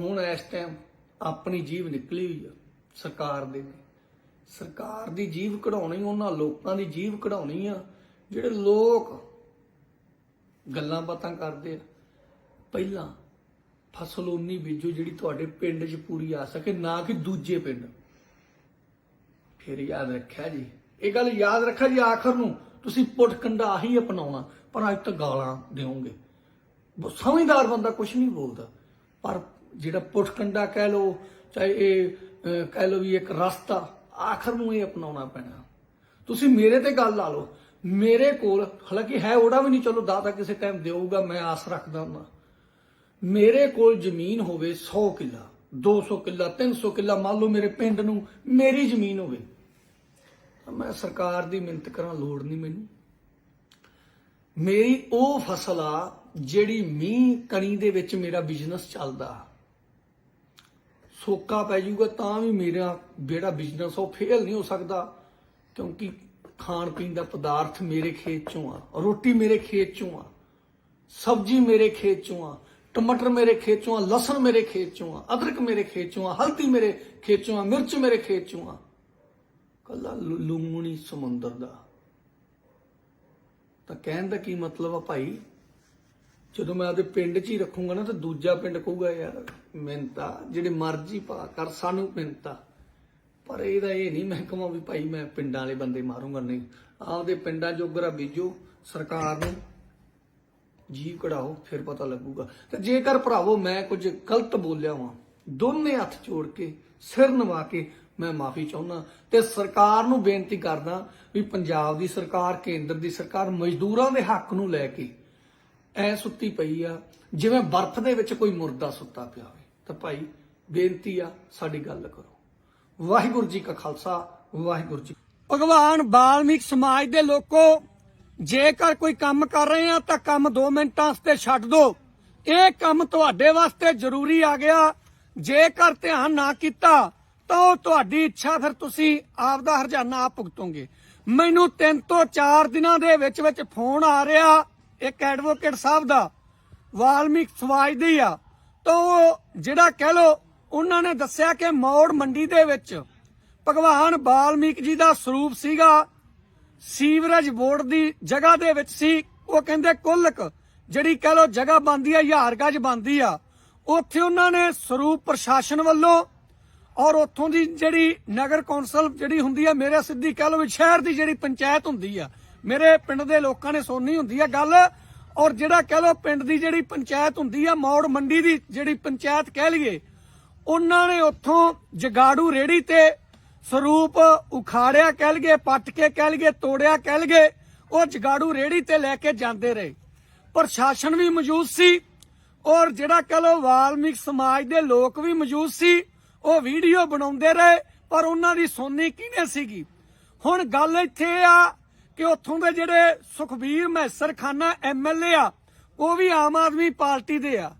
ਹੁਣ ਇਸ ਟਾਈਮ ਆਪਣੀ ਜੀਵ ਨਿਕਲੀ ਹੋਈ ਆ, ਸਰਕਾਰ ਦੇ ਨੇ। ਸਰਕਾਰ ਦੀ ਜੀਵ ਕਢਾਉਣੀ, ਉਹਨਾਂ ਲੋਕਾਂ ਦੀ ਜੀਵ ਕਢਾਉਣੀ ਆ, ਜਿਹੜੇ ਲੋਕ ਗੱਲਾਂ ਬਾਤਾਂ ਕਰਦੇ ਆ। ਪਹਿਲਾਂ ਫਸਲ ਉਨੀ ਬੀਜੋ ਜਿਹੜੀ ਤੁਹਾਡੇ ਪਿੰਡ 'ਚ ਪੂਰੀ ਆ ਸਕੇ, ਨਾ ਕਿ ਦੂਜੇ ਪਿੰਡ। ਫਿਰ ਯਾਦ ਰੱਖਿਆ ਜੀ। ਇਹ ਗੱਲ ਯਾਦ ਰੱਖਿਆ ਜੀ ਆਖਰ ਨੂੰ। ਤੁਸੀਂ ਪੁੱਟ ਕੰਡਾ ਹੀ ਅਪਣਾਉਣਾ, ਪਰ ਅੱਜ ਤੱਕ ਗਾਲਾਂ ਦਿਓਗੇ। ਸਮਝਦਾਰ ਬੰਦਾ ਕੁਝ ਨਹੀਂ ਬੋਲਦਾ। ਪਰ ਜਿਹੜਾ ਪੁੱਟ ਕੰਡਾ ਕਹਿ ਲੋ ਚਾਹੇ ਇਹ ਕਹਿ ਲੋ ਵੀ ਇੱਕ ਰਸਤਾ, ਆਖਰ ਨੂੰ ਇਹ ਅਪਣਾਉਣਾ ਪੈਣਾ। ਤੁਸੀਂ ਮੇਰੇ ਤੇ ਗੱਲ ਲਾ ਲਓ। ਮੇਰੇ ਕੋਲ ਹਾਲਾਂਕਿ ਹੈ, ਉਹਦਾ ਵੀ ਨਹੀਂ। ਚਲੋ, ਦਾਤਾ ਕਿਸੇ ਟਾਈਮ ਦੇਊਗਾ, ਮੈਂ ਆਸ ਰੱਖਦਾ ਹਾਂ ਮੇਰੇ ਕੋਲ ਜ਼ਮੀਨ ਹੋਵੇ 100 ਕਿੱਲਾ 200 ਕਿੱਲਾ 300 ਕਿੱਲਾ, ਮੰਨ ਲਓ ਮੇਰੇ ਪਿੰਡ ਨੂੰ ਮੇਰੀ ਜ਼ਮੀਨ ਹੋਵੇ। ਤਾਂ ਮੈਂ ਸਰਕਾਰ ਦੀ ਮਿਹਨਤ ਕਰਾਂ, ਲੋੜ ਨਹੀਂ ਮੈਨੂੰ। ਮੇਰੀ ਉਹ ਫਸਲ ਆ ਜਿਹੜੀ ਮੀਂਹ ਕਣੀ ਦੇ ਵਿੱਚ ਮੇਰਾ ਬਿਜ਼ਨਸ ਚੱਲਦਾ। ਸੋਕਾ ਪੈ ਜਾਊਗਾ ਤਾਂ ਵੀ ਮੇਰਾ ਜਿਹੜਾ ਬਿਜ਼ਨਸ ਉਹ ਫੇਲ ਨਹੀਂ ਹੋ ਸਕਦਾ, ਕਿਉਂਕਿ ਖਾਣ ਪੀਣ ਦਾ ਪਦਾਰਥ ਮੇਰੇ ਖੇਤ ਚੋਂ ਆ, ਰੋਟੀ ਮੇਰੇ ਖੇਤ ਚੋਂ ਆ, ਸਬਜ਼ੀ ਮੇਰੇ ਖੇਤ ਚੋਂ ਆ ਟਮਾਟਰ ਮੇਰੇ ਖੇਤ ਚੋਂ ਆ, ਲਸਣ ਮੇਰੇ ਖੇਤ ਚੋਂ ਆ, ਅਦਰਕ ਮੇਰੇ ਖੇਤ ਚੋਂ ਆ, ਹਲਦੀ ਮੇਰੇ ਖੇਤ ਚੋਂ ਆ ਕੱਲਾ ਲੂ- ਸਮੁੰਦਰ ਦਾ। ਤਾਂ ਕਹਿਣ ਦਾ ਕੀ ਮਤਲਬ ਆ ਭਾਈ? ਜਦੋਂ ਮੈਂ ਆਪਦੇ ਪਿੰਡ 'ਚ ਹੀ ਰੱਖੂੰਗਾ ਨਾ ਤਾਂ ਦੂਜਾ ਪਿੰਡ ਕਹੂਗਾ, ਯਾਰ, ਮਿੰਤਾ, ਜਿਹੜੇ ਮਰਜ਼ੀ ਪਾ ਕਰ, ਸਾਨੂੰ ਮਿੰਤਾ। ਪਰ ਇਹਦਾ ਇਹ ਨਹੀਂ ਮੈਂ ਕਹਾਂ ਵੀ ਭਾਈ ਮੈਂ ਪਿੰਡਾਂ ਵਾਲੇ ਬੰਦੇ ਮਾਰੂੰਗਾ, ਨਹੀਂ। ਆਪਦੇ ਪਿੰਡਾਂ ਜੋਗਰਾ ਬੀਜੋ, ਸਰਕਾਰ ਨੂੰ ਜੀ ਕਢਾਓ, ਫਿਰ ਪਤਾ ਲੱਗੂਗਾ। ਤੇ ਜੇਕਰ ਭਰਾਵੋ ਮੈਂ ਕੁਝ ਗਲਤ ਬੋਲਿਆ ਵਾਂ, ਦੋਨੇ ਹੱਥ ਜੋੜ ਕੇ, ਸਿਰ ਨਵਾ ਕੇ ਮੈਂ ਮਾਫੀ ਚਾਹੁੰਦਾ ਤੇ ਸਰਕਾਰ ਨੂੰ ਬੇਨਤੀ ਕਰਦਾ ਵੀ ਪੰਜਾਬ ਦੀ ਸਰਕਾਰ, ਕੇਂਦਰ ਦੀ ਸਰਕਾਰ ਮਜ਼ਦੂਰਾਂ ਦੇ ਹੱਕ ਨੂੰ ਲੈ ਕੇ ਐ ਸੁੱਤੀ ਪਈ ਆ, ਜਿਵੇਂ ਬਰਫ਼ ਦੇ ਵਿੱਚ ਕੋਈ ਮੁਰਦਾ ਸੁੱਤਾ ਪਿਆ ਹੋਵੇ। ਤਾਂ ਭਾਈ, ਬੇਨਤੀ ਆ, ਸਾਡੀ ਗੱਲ ਕਰੋ। ਵਾਹਿਗੁਰੂ ਜੀ ਕਾ ਖਾਲਸਾ, ਵਾਹਿਗੁਰੂ ਜੀ ਭਗਵਾਨ ਬਾਲਮੀਕ ਸਮਾਜ ਦੇ ਲੋਕੋ ਜੇਕਰ ਕੋਈ ਕੰਮ ਕਰ ਰਹੇ ਆ, ਤਾਂ ਕੰਮ 2 ਮਿੰਟਾਂ ਵਾਸਤੇ ਛੱਡ ਦਿਓ ਇਹ ਕੰਮ ਤੁਹਾਡੇ ਵਾਸਤੇ ਜ਼ਰੂਰੀ ਆ ਗਿਆ। ਜੇਕਰ ਧਿਆਨ ਨਾ ਕੀਤਾ, ਤਾਂ ਉਹ ਤੁਹਾਡੀ ਇੱਛਾ ਫਿਰ ਤੁਸੀਂ ਆਪ ਦਾ ਹਰਜਾਨਾ ਆਪ ਭੁਗਤੋਗੇ। ਮੈਨੂੰ ਤਿੰਨ ਤੋਂ 4 ਦਿਨਾਂ ਦੇ ਵਿੱਚ ਵਿੱਚ ਫੋਨ ਆ ਰਿਹਾ, ਇੱਕ ਐਡਵੋਕੇਟ ਸਾਹਿਬ ਦਾ, ਵਾਲਮੀਕ ਸਵਾਜ ਦੀ ਆ। ਤਾਂ ਉਹ ਜਿਹੜਾ ਕਹਿ ਲੋ ਉਹਨਾਂ ਨੇ ਦੱਸਿਆ ਕਿ ਮੌੜ ਮੰਡੀ ਦੇ ਵਿੱਚ ਭਗਵਾਨ ਵਾਲਮੀਕ ਜੀ ਦਾ ਸਰੂਪ ਸੀਗਾ। ਸੀਵਰੇਜ ਬੋਰਡ ਦੀ ਜਗ੍ਹਾ ਦੇ ਵਿੱਚ ਸੀ। ਉਹ ਕਹਿੰਦੇ ਕੁੱਲਕ, ਜਿਹੜੀ ਕਹ ਲੋ ਜਗ੍ਹਾ ਬੰਦੀ ਆ ਹਜ਼ਾਰ ਗਜ ਬੰਦੀ ਆ, ਉੱਥੇ ਉਹਨਾਂ ਨੇ ਸਰੂਪ ਪ੍ਰਸ਼ਾਸਨ ਵੱਲੋਂ ਔਰ ਉੱਥੋਂ ਦੀ ਜਿਹੜੀ ਨਗਰ ਕੌਂਸਲ ਜਿਹੜੀ ਹੁੰਦੀ ਆ, ਮੇਰੇ ਸਿੱਧੀ ਕਹ ਲੋ ਸ਼ਹਿਰ ਦੀ ਜਿਹੜੀ ਪੰਚਾਇਤ ਹੁੰਦੀ ਆ, ਮੇਰੇ ਪਿੰਡ ਦੇ ਲੋਕਾਂ ਨੇ ਸੁਣਨੀ ਹੁੰਦੀ ਆ ਗੱਲ, ਔਰ ਜਿਹੜਾ ਕਹ ਲੋ ਪਿੰਡ ਦੀ ਜਿਹੜੀ ਪੰਚਾਇਤ ਹੁੰਦੀ ਆ, ਮੌੜ ਮੰਡੀ ਦੀ ਜਿਹੜੀ ਪੰਚਾਇਤ ਕਹਿ ਲਈਏ, ਉਹਨਾਂ ਨੇ ਉੱਥੋਂ ਜਗਾੜੂ ਰੇੜੀ ਤੇ ਸਰੂਪ ਉਖਾੜਿਆ ਕਹਿ ਲਈਏ, ਪੱਟ ਕੇ ਕਹਿ ਲਈਏ, ਤੋੜਿਆ ਕਹਿ ਲਈਏ, ਉਹ ਜਗਾੜੂ ਰੇੜੀ ਤੇ ਲੈ ਕੇ ਜਾਂਦੇ ਰਹੇ। ਪ੍ਰਸ਼ਾਸਨ ਵੀ ਮੌਜੂਦ ਸੀ ਔਰ ਜਿਹੜਾ ਕਹ ਲੋ ਵਾਲਮੀਕ ਸਮਾਜ ਦੇ ਲੋਕ ਵੀ ਮੌਜੂਦ ਸੀ, ਉਹ ਵੀਡੀਓ ਬਣਾਉਂਦੇ ਰਹੇ, ਪਰ ਉਹਨਾਂ ਦੀ ਸੋਨੀ ਕਿਹਨੇ ਸੀਗੀ? ਹੁਣ ਗੱਲ ਇੱਥੇ ਆ ਕਿ ਉੱਥੋਂ ਦੇ ਜਿਹੜੇ ਸੁਖਬੀਰ ਮਹਿਸਰ ਖਾਨਾ ਐਮਐਲਏ ਆ, ਉਹ ਵੀ ਆਮ ਆਦਮੀ ਪਾਰਟੀ ਦੇ ਆ।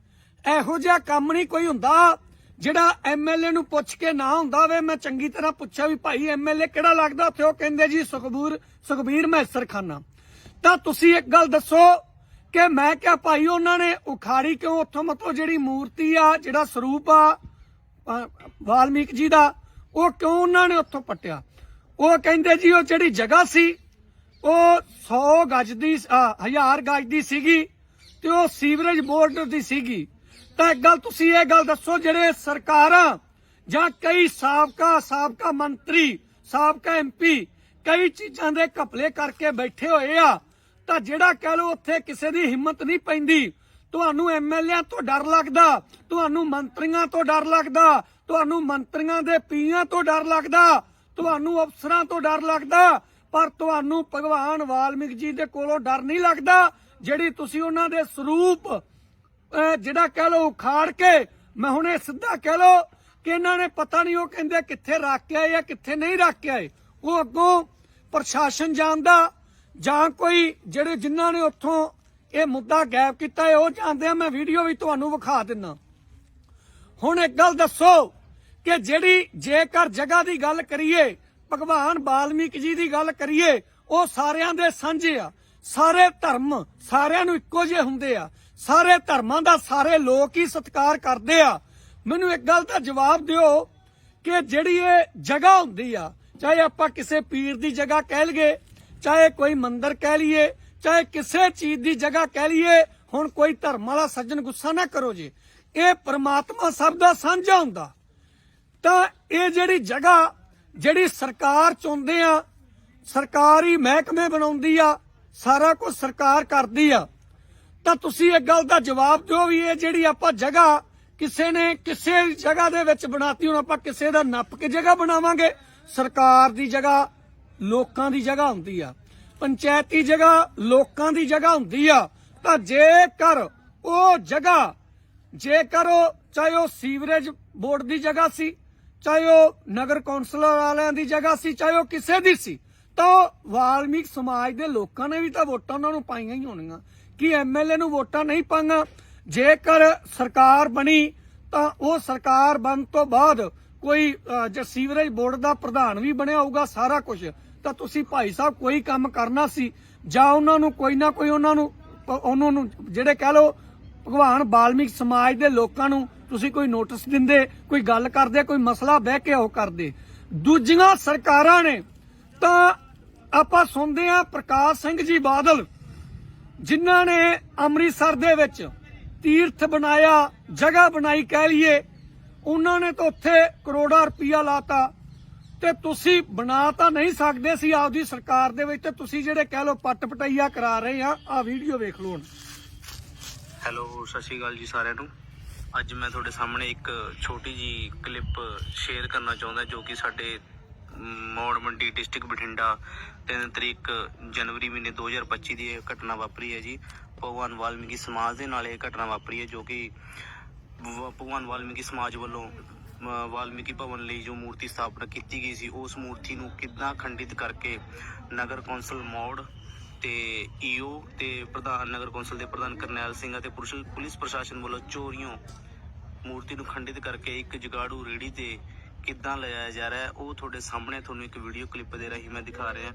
ਇਹੋ ਜਿਹਾ ਕੰਮ ਨਹੀਂ ਕੋਈ ਹੁੰਦਾ ਜਿਹੜਾ ਐਮਐਲਏ ਨੂੰ ਪੁੱਛ ਕੇ ਨਾ ਹੁੰਦਾ ਵੇ ਮੈਂ ਚੰਗੀ ਤਰ੍ਹਾਂ ਪੁੱਛਿਆ ਵੀ ਭਾਈ ਐਮਐਲਏ ਕਿਹੜਾ ਲੱਗਦਾ? ਉੱਥੇ ਉਹ ਕਹਿੰਦੇ ਜੀ ਸੁਖਬੂਰ ਸੁਖਬੀਰ ਮੈਸਰ ਖਾਨਾ ਤਾਂ ਤੁਸੀਂ ਇੱਕ ਗੱਲ ਦੱਸੋ ਕਿ ਮੈਂ ਕਿਹਾ ਭਾਈ ਉਹਨਾਂ ਨੇ ਉਖਾੜੀ ਕਿਉਂ? ਉੱਥੋਂ ਮਤਲਬ ਜਿਹੜੀ ਮੂਰਤੀ ਆ ਜਿਹੜਾ ਸਰੂਪ ਆ ਵਾਲਮੀਕ ਜੀ ਦਾ ਉਹ ਕਿਉਂ ਉਹਨਾਂ ਨੇ ਉੱਥੋਂ ਪੱਟਿਆ? ਉਹ ਕਹਿੰਦੇ ਜੀ ਉਹ ਜਿਹੜੀ ਜਗ੍ਹਾ ਸੀ ਉਹ 100 ਗਜ ਦੀ ਅ, 1000 ਗਜ ਦੀ ਸੀਗੀ ਤੇ ਉਹ ਸੀਵਰੇਜ ਬੋਰਡ ਦੀ ਸੀਗੀ। ਤਾਂ ਇੱਕ ਗੱਲ ਤੁਸੀਂ ਇਹ ਗੱਲ ਦੱਸੋ, ਜਿਹੜੇ ਸਰਕਾਰਾਂ ਜਾਂ ਕਈ ਸਾਬਕਾ ਸਾਬਕਾ ਮੰਤਰੀ, ਸਾਬਕਾ ਐਮਪੀ ਕਈ ਚੀਜ਼ਾਂ ਦੇ ਘਪਲੇ ਕਰਕੇ ਬੈਠੇ ਹੋਏ ਆ, ਤਾਂ ਜਿਹੜਾ ਕਹਿ ਲੋ ਉੱਥੇ ਕਿਸੇ ਦੀ ਹਿੰਮਤ ਨਹੀਂ ਪੈਂਦੀ, ਤੁਹਾਨੂੰ ਐਮਐਲਏ ਤੋਂ ਡਰ ਲੱਗਦਾ, ਤੁਹਾਨੂੰ ਮੰਤਰੀਆਂ ਤੋਂ ਡਰ ਲੱਗਦਾ, ਤੁਹਾਨੂੰ ਮੰਤਰੀਆਂ ਦੇ ਪੀਆਂ ਤੋਂ ਡਰ ਲੱਗਦਾ, ਤੁਹਾਨੂੰ ਅਫਸਰਾਂ ਤੋਂ ਡਰ ਲੱਗਦਾ, ਪਰ ਤੁਹਾਨੂੰ ਭਗਵਾਨ ਵਾਲਮੀਕ ਜੀ ਦੇ ਕੋਲੋਂ ਡਰ ਨਹੀਂ ਲੱਗਦਾ, ਜਿਹੜੀ ਤੁਸੀਂ ਉਹਨਾਂ ਦੇ ਸਰੂਪ ਜਿਹੜਾ ਕਹਿ ਲੋ ਉਖਾੜ ਕੇ, ਮੈਂ ਹੁਣ ਇਹ ਸਿੱਧਾ ਕਹਿ ਲੋ ਕਿ ਇਹਨਾਂ ਨੇ ਪਤਾ ਨਹੀਂ ਉਹ ਕਹਿੰਦੇ ਕਿੱਥੇ ਰੱਖ ਕੇ ਆਏ ਜਾਂ ਕਿੱਥੇ ਨਹੀਂ ਰੱਖ ਕੇ ਆਏ। ਉਹ ਅੱਗੋਂ ਪ੍ਰਸ਼ਾਸਨ ਜਾਣਦਾ ਜਾਂ ਕੋਈ ਜਿਹੜੇ ਜਿਨ੍ਹਾਂ ਨੇ ਉੱਥੋਂ ਇਹ ਮੁੱਦਾ ਗਾਇਬ ਕੀਤਾ ਹੈ, ਉਹ ਜਾਣਦੇ ਆ। ਮੈਂ ਵੀਡੀਓ ਵੀ ਤੁਹਾਨੂੰ ਵਿਖਾ ਦਿੰਨਾ ਹੁਣ ਇੱਕ ਗੱਲ ਦੱਸੋ ਕਿ ਜਿਹੜੀ ਜੇਕਰ ਜਗ੍ਹਾ ਦੀ ਗੱਲ ਕਰੀਏ, ਭਗਵਾਨ ਵਾਲਮੀਕ ਜੀ ਦੀ ਗੱਲ ਕਰੀਏ, ਉਹ ਸਾਰਿਆਂ ਦੇ ਸਾਂਝੇ ਆ। ਸਾਰੇ ਧਰਮ ਸਾਰਿਆਂ ਨੂੰ ਇੱਕੋ ਜਿਹੇ ਹੁੰਦੇ ਆ। ਸਾਰੇ ਧਰਮਾਂ ਦਾ ਸਾਰੇ ਲੋਕ ਹੀ ਸਤਿਕਾਰ ਕਰਦੇ ਆ। ਮੈਨੂੰ ਇੱਕ ਗੱਲ ਦਾ ਜਵਾਬ ਦਿਓ ਕਿ ਜਿਹੜੀ ਇਹ ਜਗ੍ਹਾ ਹੁੰਦੀ ਆ, ਚਾਹੇ ਆਪਾਂ ਕਿਸੇ ਪੀਰ ਦੀ ਜਗ੍ਹਾ ਕਹਿ ਲਈਏ, ਚਾਹੇ ਕੋਈ ਮੰਦਿਰ ਕਹਿ ਲਈਏ, ਚਾਹੇ ਕਿਸੇ ਚੀਜ਼ ਦੀ ਜਗ੍ਹਾ ਕਹਿ ਲਈਏ, ਹੁਣ ਕੋਈ ਧਰਮ ਵਾਲਾ ਸੱਜਣ ਗੁੱਸਾ ਨਾ ਕਰੋ ਜੀ। ਇਹ ਪ੍ਰਮਾਤਮਾ ਸਭ ਦਾ ਸਾਂਝਾ ਹੁੰਦਾ। ਤਾਂ ਇਹ ਜਿਹੜੀ ਜਗ੍ਹਾ ਜਿਹੜੀ ਸਰਕਾਰ ਚੁਣਦੇ ਆ, ਸਰਕਾਰੀ ਮਹਿਕਮੇ ਬਣਾਉਂਦੀ ਆ, ਸਾਰਾ ਕੁਝ ਸਰਕਾਰ ਕਰਦੀ ਆ। ਤਾਂ ਤੁਸੀਂ ਇੱਕ ਗੱਲ ਦਾ ਜਵਾਬ ਦਿਓ ਵੀ ਇਹ ਜਿਹੜੀ ਆਪਾਂ ਜਗ੍ਹਾ ਕਿਸੇ ਨੇ ਕਿਸੇ ਜਗ੍ਹਾ ਦੇ ਵਿੱਚ ਬਣਾਤੀ, ਹੁਣ ਆਪਾਂ ਕਿਸੇ ਦਾ ਨੱਪ ਕੇ ਜਗ੍ਹਾ ਬਣਾਵਾਂਗੇ। ਸਰਕਾਰ ਦੀ ਜਗ੍ਹਾ, ਲੋਕਾਂ ਦੀ ਜਗ੍ਹਾ ਹੁੰਦੀ ਆ। ਪੰਚਾਇਤੀ ਜਗ੍ਹਾ, ਲੋਕਾਂ ਦੀ ਜਗ੍ਹਾ ਹੁੰਦੀ ਆ। ਤਾਂ ਜੇਕਰ ਉਹ ਜਗ੍ਹਾ, ਜੇਕਰ ਉਹ, ਚਾਹੇ ਉਹ ਸੀਵਰੇਜ ਬੋਰਡ ਦੀ ਜਗ੍ਹਾ ਸੀ, ਚਾਹੇ ਉਹ ਨਗਰ ਕੌਂਸਲ ਵਾਲਿਆਂ ਦੀ ਜਗ੍ਹਾ ਸੀ, ਚਾਹੇ ਉਹ ਕਿਸੇ ਦੀ ਸੀ, ਤਾਂ ਉਹ ਵਾਲਮੀਕ ਸਮਾਜ ਦੇ ਲੋਕਾਂ ਨੇ ਵੀ ਤਾਂ ਵੋਟਾਂ ਉਹਨਾਂ ਨੂੰ ਪਾਈਆਂ ਹੀ ਹੋਣੀਆਂ। ਕਿ ਐਮਐਲਏ ਨੂੰ ਵੋਟਾਂ ਨਹੀਂ ਪਾਈਆਂ ਜੇਕਰ ਸਰਕਾਰ ਬਣੀ, ਤਾਂ ਉਹ ਸਰਕਾਰ ਬਣ ਤੋਂ ਬਾਅਦ ਕੋਈ ਜੇ ਸੀਵਰੇਜ ਬੋਰਡ ਦਾ ਪ੍ਰਧਾਨ ਵੀ ਬਣਿਆ ਹੋਊਗਾ ਸਾਰਾ ਕੁਝ ਤਾਂ ਤੁਸੀਂ ਭਾਈ ਸਾਹਿਬ ਕੋਈ ਕੰਮ ਕਰਨਾ ਸੀ, ਜਾਂ ਉਹਨਾਂ ਨੂੰ ਕੋਈ ਨਾ ਕੋਈ ਉਹਨਾਂ ਨੂੰ ਉਹਨਾਂ ਨੂੰ ਜਿਹੜੇ ਕਹਿ ਲਓ, ਭਗਵਾਨ ਬਾਲਮੀਕ ਸਮਾਜ ਦੇ ਲੋਕਾਂ ਨੂੰ ਤੁਸੀਂ ਕੋਈ ਨੋਟਿਸ ਦਿੰਦੇ, ਕੋਈ ਗੱਲ ਕਰਦੇ, ਕੋਈ ਮਸਲਾ ਬਹਿ ਕੇ ਉਹ ਕਰਦੇ। ਦੂਜੀਆਂ ਸਰਕਾਰਾਂ ਨੇ, ਤਾਂ ਆਪਾਂ ਸੁਣਦੇ ਆ ਪ੍ਰਕਾਸ਼ ਸਿੰਘ ਜੀ ਬਾਦਲ ਜਿਨ੍ਹਾਂ ਨੇ ਅੰਮ੍ਰਿਤਸਰ ਦੇ ਵਿੱਚ ਤੀਰਥ ਬਣਾਇਆ, ਜਗ੍ਹਾ ਬਣਾਈ ਕਹਿ ਲਈਏ, ਉਹਨਾਂ ਨੇ ਤਾਂ ਉੱਥੇ ਕਰੋੜਾਂ ਰੁਪਈਆ ਲਾਤਾ। ਤੇ ਤੁਸੀਂ ਬਣਾ ਤਾਂ ਨਹੀਂ ਸਕਦੇ ਸੀ ਆਪਦੀ ਸਰਕਾਰ ਦੇ ਵਿੱਚ, ਤੇ ਤੁਸੀਂ ਜਿਹੜੇ ਕਹਿ ਲਓ ਪੱਟ ਪਟਾਈਆ ਕਰਾ ਰਹੇ ਆ ਆ ਵੀਡੀਓ ਵੇਖ ਲਓ ਹੁਣ। ਹੈਲੋ, ਸਤਿ ਸ਼੍ਰੀ ਅਕਾਲ ਜੀ ਸਾਰਿਆਂ ਨੂੰ। ਅੱਜ ਮੈਂ ਤੁਹਾਡੇ ਸਾਹਮਣੇ ਇੱਕ ਛੋਟੀ ਜੀ ਕਲਿੱਪ ਸ਼ੇਅਰ ਕਰਨਾ ਚਾਹੁੰਦਾ, ਜੋ ਕਿ ਸਾਡੇ ਮੌੜ ਮੰਡੀ ਡਿਸਟ੍ਰਿਕਟ ਬਠਿੰਡਾ। 3 ਤਰੀਕ ਜਨਵਰੀ ਮਹੀਨੇ 2025 ਦੀ ਇਹ ਘਟਨਾ ਵਾਪਰੀ ਹੈ ਜੀ। ਭਗਵਾਨ ਵਾਲਮੀਕੀ ਸਮਾਜ ਦੇ ਨਾਲ ਇਹ ਘਟਨਾ ਵਾਪਰੀ ਹੈ ਜੋ ਕਿ ਵ- ਭਗਵਾਨ ਵਾਲਮੀਕੀ ਸਮਾਜ ਵੱਲੋਂ ਵਾਲਮੀਕੀ ਭਵਨ ਲਈ ਜੋ ਮੂਰਤੀ ਸਥਾਪਨਾ ਕੀਤੀ ਗਈ ਸੀ, ਉਸ ਮੂਰਤੀ ਨੂੰ ਕਿੱਦਾਂ ਖੰਡਿਤ ਕਰਕੇ ਨਗਰ ਕੌਂਸਲ ਮੌੜ ਤੇ ਈਓ ਤੇ ਪ੍ਰਧਾਨ, ਨਗਰ ਕੌਂਸਲ ਦੇ ਪ੍ਰਧਾਨ ਕਰਨੈਲ ਸਿੰਘ ਅਤੇ ਪੁਲਿਸ ਪੁਲਿਸ ਪ੍ਰਸ਼ਾਸਨ ਵੱਲੋਂ ਚੋਰੀਆਂ ਮੂਰਤੀ ਨੂੰ ਖੰਡਿਤ ਕਰਕੇ ਇੱਕ ਜਗਾੜੂ ਰੇੜੀ ਤੇ ਕਿੱਦਾਂ ਲਿਜਾਇਆ ਜਾ ਰਿਹਾ ਹੈ, ਉਹ ਤੁਹਾਡੇ ਸਾਹਮਣੇ ਤੁਹਾਨੂੰ ਇੱਕ ਵੀਡੀਓ ਕਲਿੱਪ ਦੇ ਰਾਹੀਂ ਮੈਂ ਦਿਖਾ ਰਿਹਾ